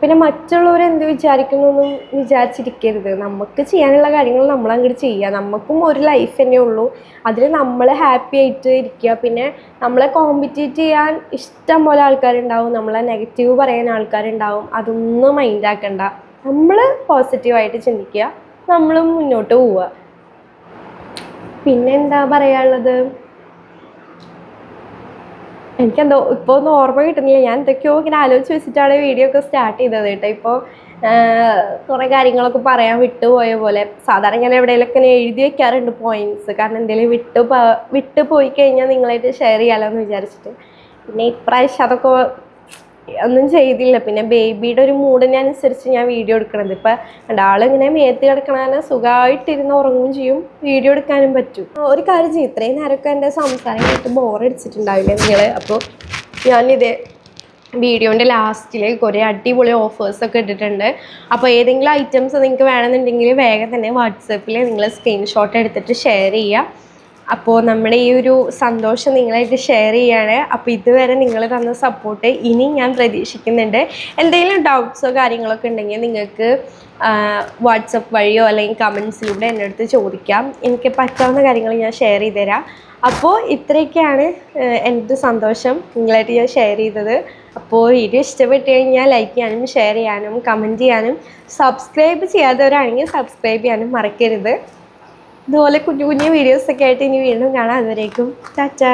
പിന്നെ മറ്റുള്ളവർ എന്ത് വിചാരിക്കണമെന്നും വിചാരിച്ചിരിക്കരുത്. നമുക്ക് ചെയ്യാനുള്ള കാര്യങ്ങൾ നമ്മൾ അങ്ങോട്ട് ചെയ്യുക നമുക്കും ഒരു ലൈഫ് തന്നെ ഉള്ളൂ. അതിൽ നമ്മൾ ഹാപ്പി ആയിട്ട് ഇരിക്കുക പിന്നെ നമ്മളെ കോമ്പറ്റീറ്റ് ചെയ്യാൻ ഇഷ്ടം പോലെ ആൾക്കാരുണ്ടാവും. നമ്മളെ നെഗറ്റീവ് പറയാൻ ആൾക്കാരുണ്ടാവും. അതൊന്നും മൈൻഡ് ആക്കണ്ട. നമ്മൾ പോസിറ്റീവായിട്ട് ചിന്തിക്കുക നമ്മളും മുന്നോട്ട് പോവുക. പിന്നെന്താ പറയാനുള്ളത്? എനിക്കെന്തോ ഇപ്പോൾ ഒന്നും ഓർമ്മ കിട്ടുന്നില്ല. ഞാൻ എന്തൊക്കെയോ ഇങ്ങനെ ആലോചിച്ച് വെച്ചിട്ടാണ് വീഡിയോ ഒക്കെ സ്റ്റാർട്ട് ചെയ്തത് കേട്ടോ. ഇപ്പോൾ കുറേ കാര്യങ്ങളൊക്കെ പറയാൻ വിട്ടുപോയ പോലെ. സാധാരണ ഞാൻ എവിടെയെങ്കിലൊക്കെ ഇങ്ങനെ എഴുതി വെക്കാറുണ്ട് പോയിന്റ്സ് കാരണം എന്തെങ്കിലും വിട്ടു വിട്ടു പോയി കഴിഞ്ഞാൽ നിങ്ങളായിട്ട് ഷെയർ ചെയ്യാമല്ലോ എന്ന് വിചാരിച്ചിട്ട്. പിന്നെ ഇപ്രാവശ്യം അതൊക്കെ ഒന്നും ചെയ്തില്ല. പിന്നെ ബേബിയുടെ ഒരു മൂഡിനനുസരിച്ച് ഞാൻ വീഡിയോ എടുക്കണത്. ഇപ്പം രണ്ടാളിങ്ങനെ മേത്ത് കിടക്കണ സുഖമായിട്ടിരുന്ന് ഉറങ്ങുകയും ചെയ്യും. വീഡിയോ എടുക്കാനും പറ്റും. ഒരു കാര്യം ചെയ്യും. ഇത്രയും നേരമൊക്കെ എന്റെ സംസാരം കേട്ട് ബോറടിച്ചിട്ടുണ്ടാവില്ലേ നിങ്ങൾ അപ്പോൾ ഞാനിതേ വീഡിയോന്റെ ലാസ്റ്റിൽ കുറേ അടിപൊളി ഓഫേഴ്സൊക്കെ ഇട്ടിട്ടുണ്ട്. അപ്പോൾ ഏതെങ്കിലും ഐറ്റംസ് നിങ്ങൾക്ക് വേണമെന്നുണ്ടെങ്കിൽ വേഗം തന്നെ വാട്സപ്പിൽ നിങ്ങൾ സ്ക്രീൻഷോട്ട് എടുത്തിട്ട് ഷെയർ ചെയ്യുക അപ്പോൾ നമ്മുടെ ഈ ഒരു സന്തോഷം നിങ്ങളായിട്ട് ഷെയർ ചെയ്യാണ്. അപ്പോൾ ഇതുവരെ നിങ്ങൾ തന്ന സപ്പോർട്ട് ഇനി ഞാൻ പ്രതീക്ഷിക്കുന്നുണ്ട്. എന്തെങ്കിലും ഡൗട്ട്സോ കാര്യങ്ങളൊക്കെ ഉണ്ടെങ്കിൽ നിങ്ങൾക്ക് വാട്സപ്പ് വഴിയോ അല്ലെങ്കിൽ കമൻസിലൂടെ എന്റെ അടുത്ത് ചോദിക്കാം. എനിക്ക് പറ്റാവുന്ന കാര്യങ്ങൾ ഞാൻ ഷെയർ ചെയ്ത് തരാം അപ്പോൾ ഇത്രയൊക്കെയാണ് എന്റെ സന്തോഷം നിങ്ങളായിട്ട് ഞാൻ ഷെയർ ചെയ്തത്. അപ്പോൾ വീഡിയോ ഇഷ്ടപ്പെട്ട് കഴിഞ്ഞാൽ ലൈക്ക് ചെയ്യാനും ഷെയർ ചെയ്യാനും കമന്റ് ചെയ്യാനും സബ്സ്ക്രൈബ് ചെയ്യാത്തവരാണെങ്കിൽ സബ്സ്ക്രൈബ് ചെയ്യാനും മറക്കരുത്. ഇതുപോലെ കുഞ്ഞു കുഞ്ഞു വീഡിയോസൊക്കെ ആയിട്ട് ഇനി വീണ്ടും കാണാം. അതുവരേക്കും. ടാറ്റാ.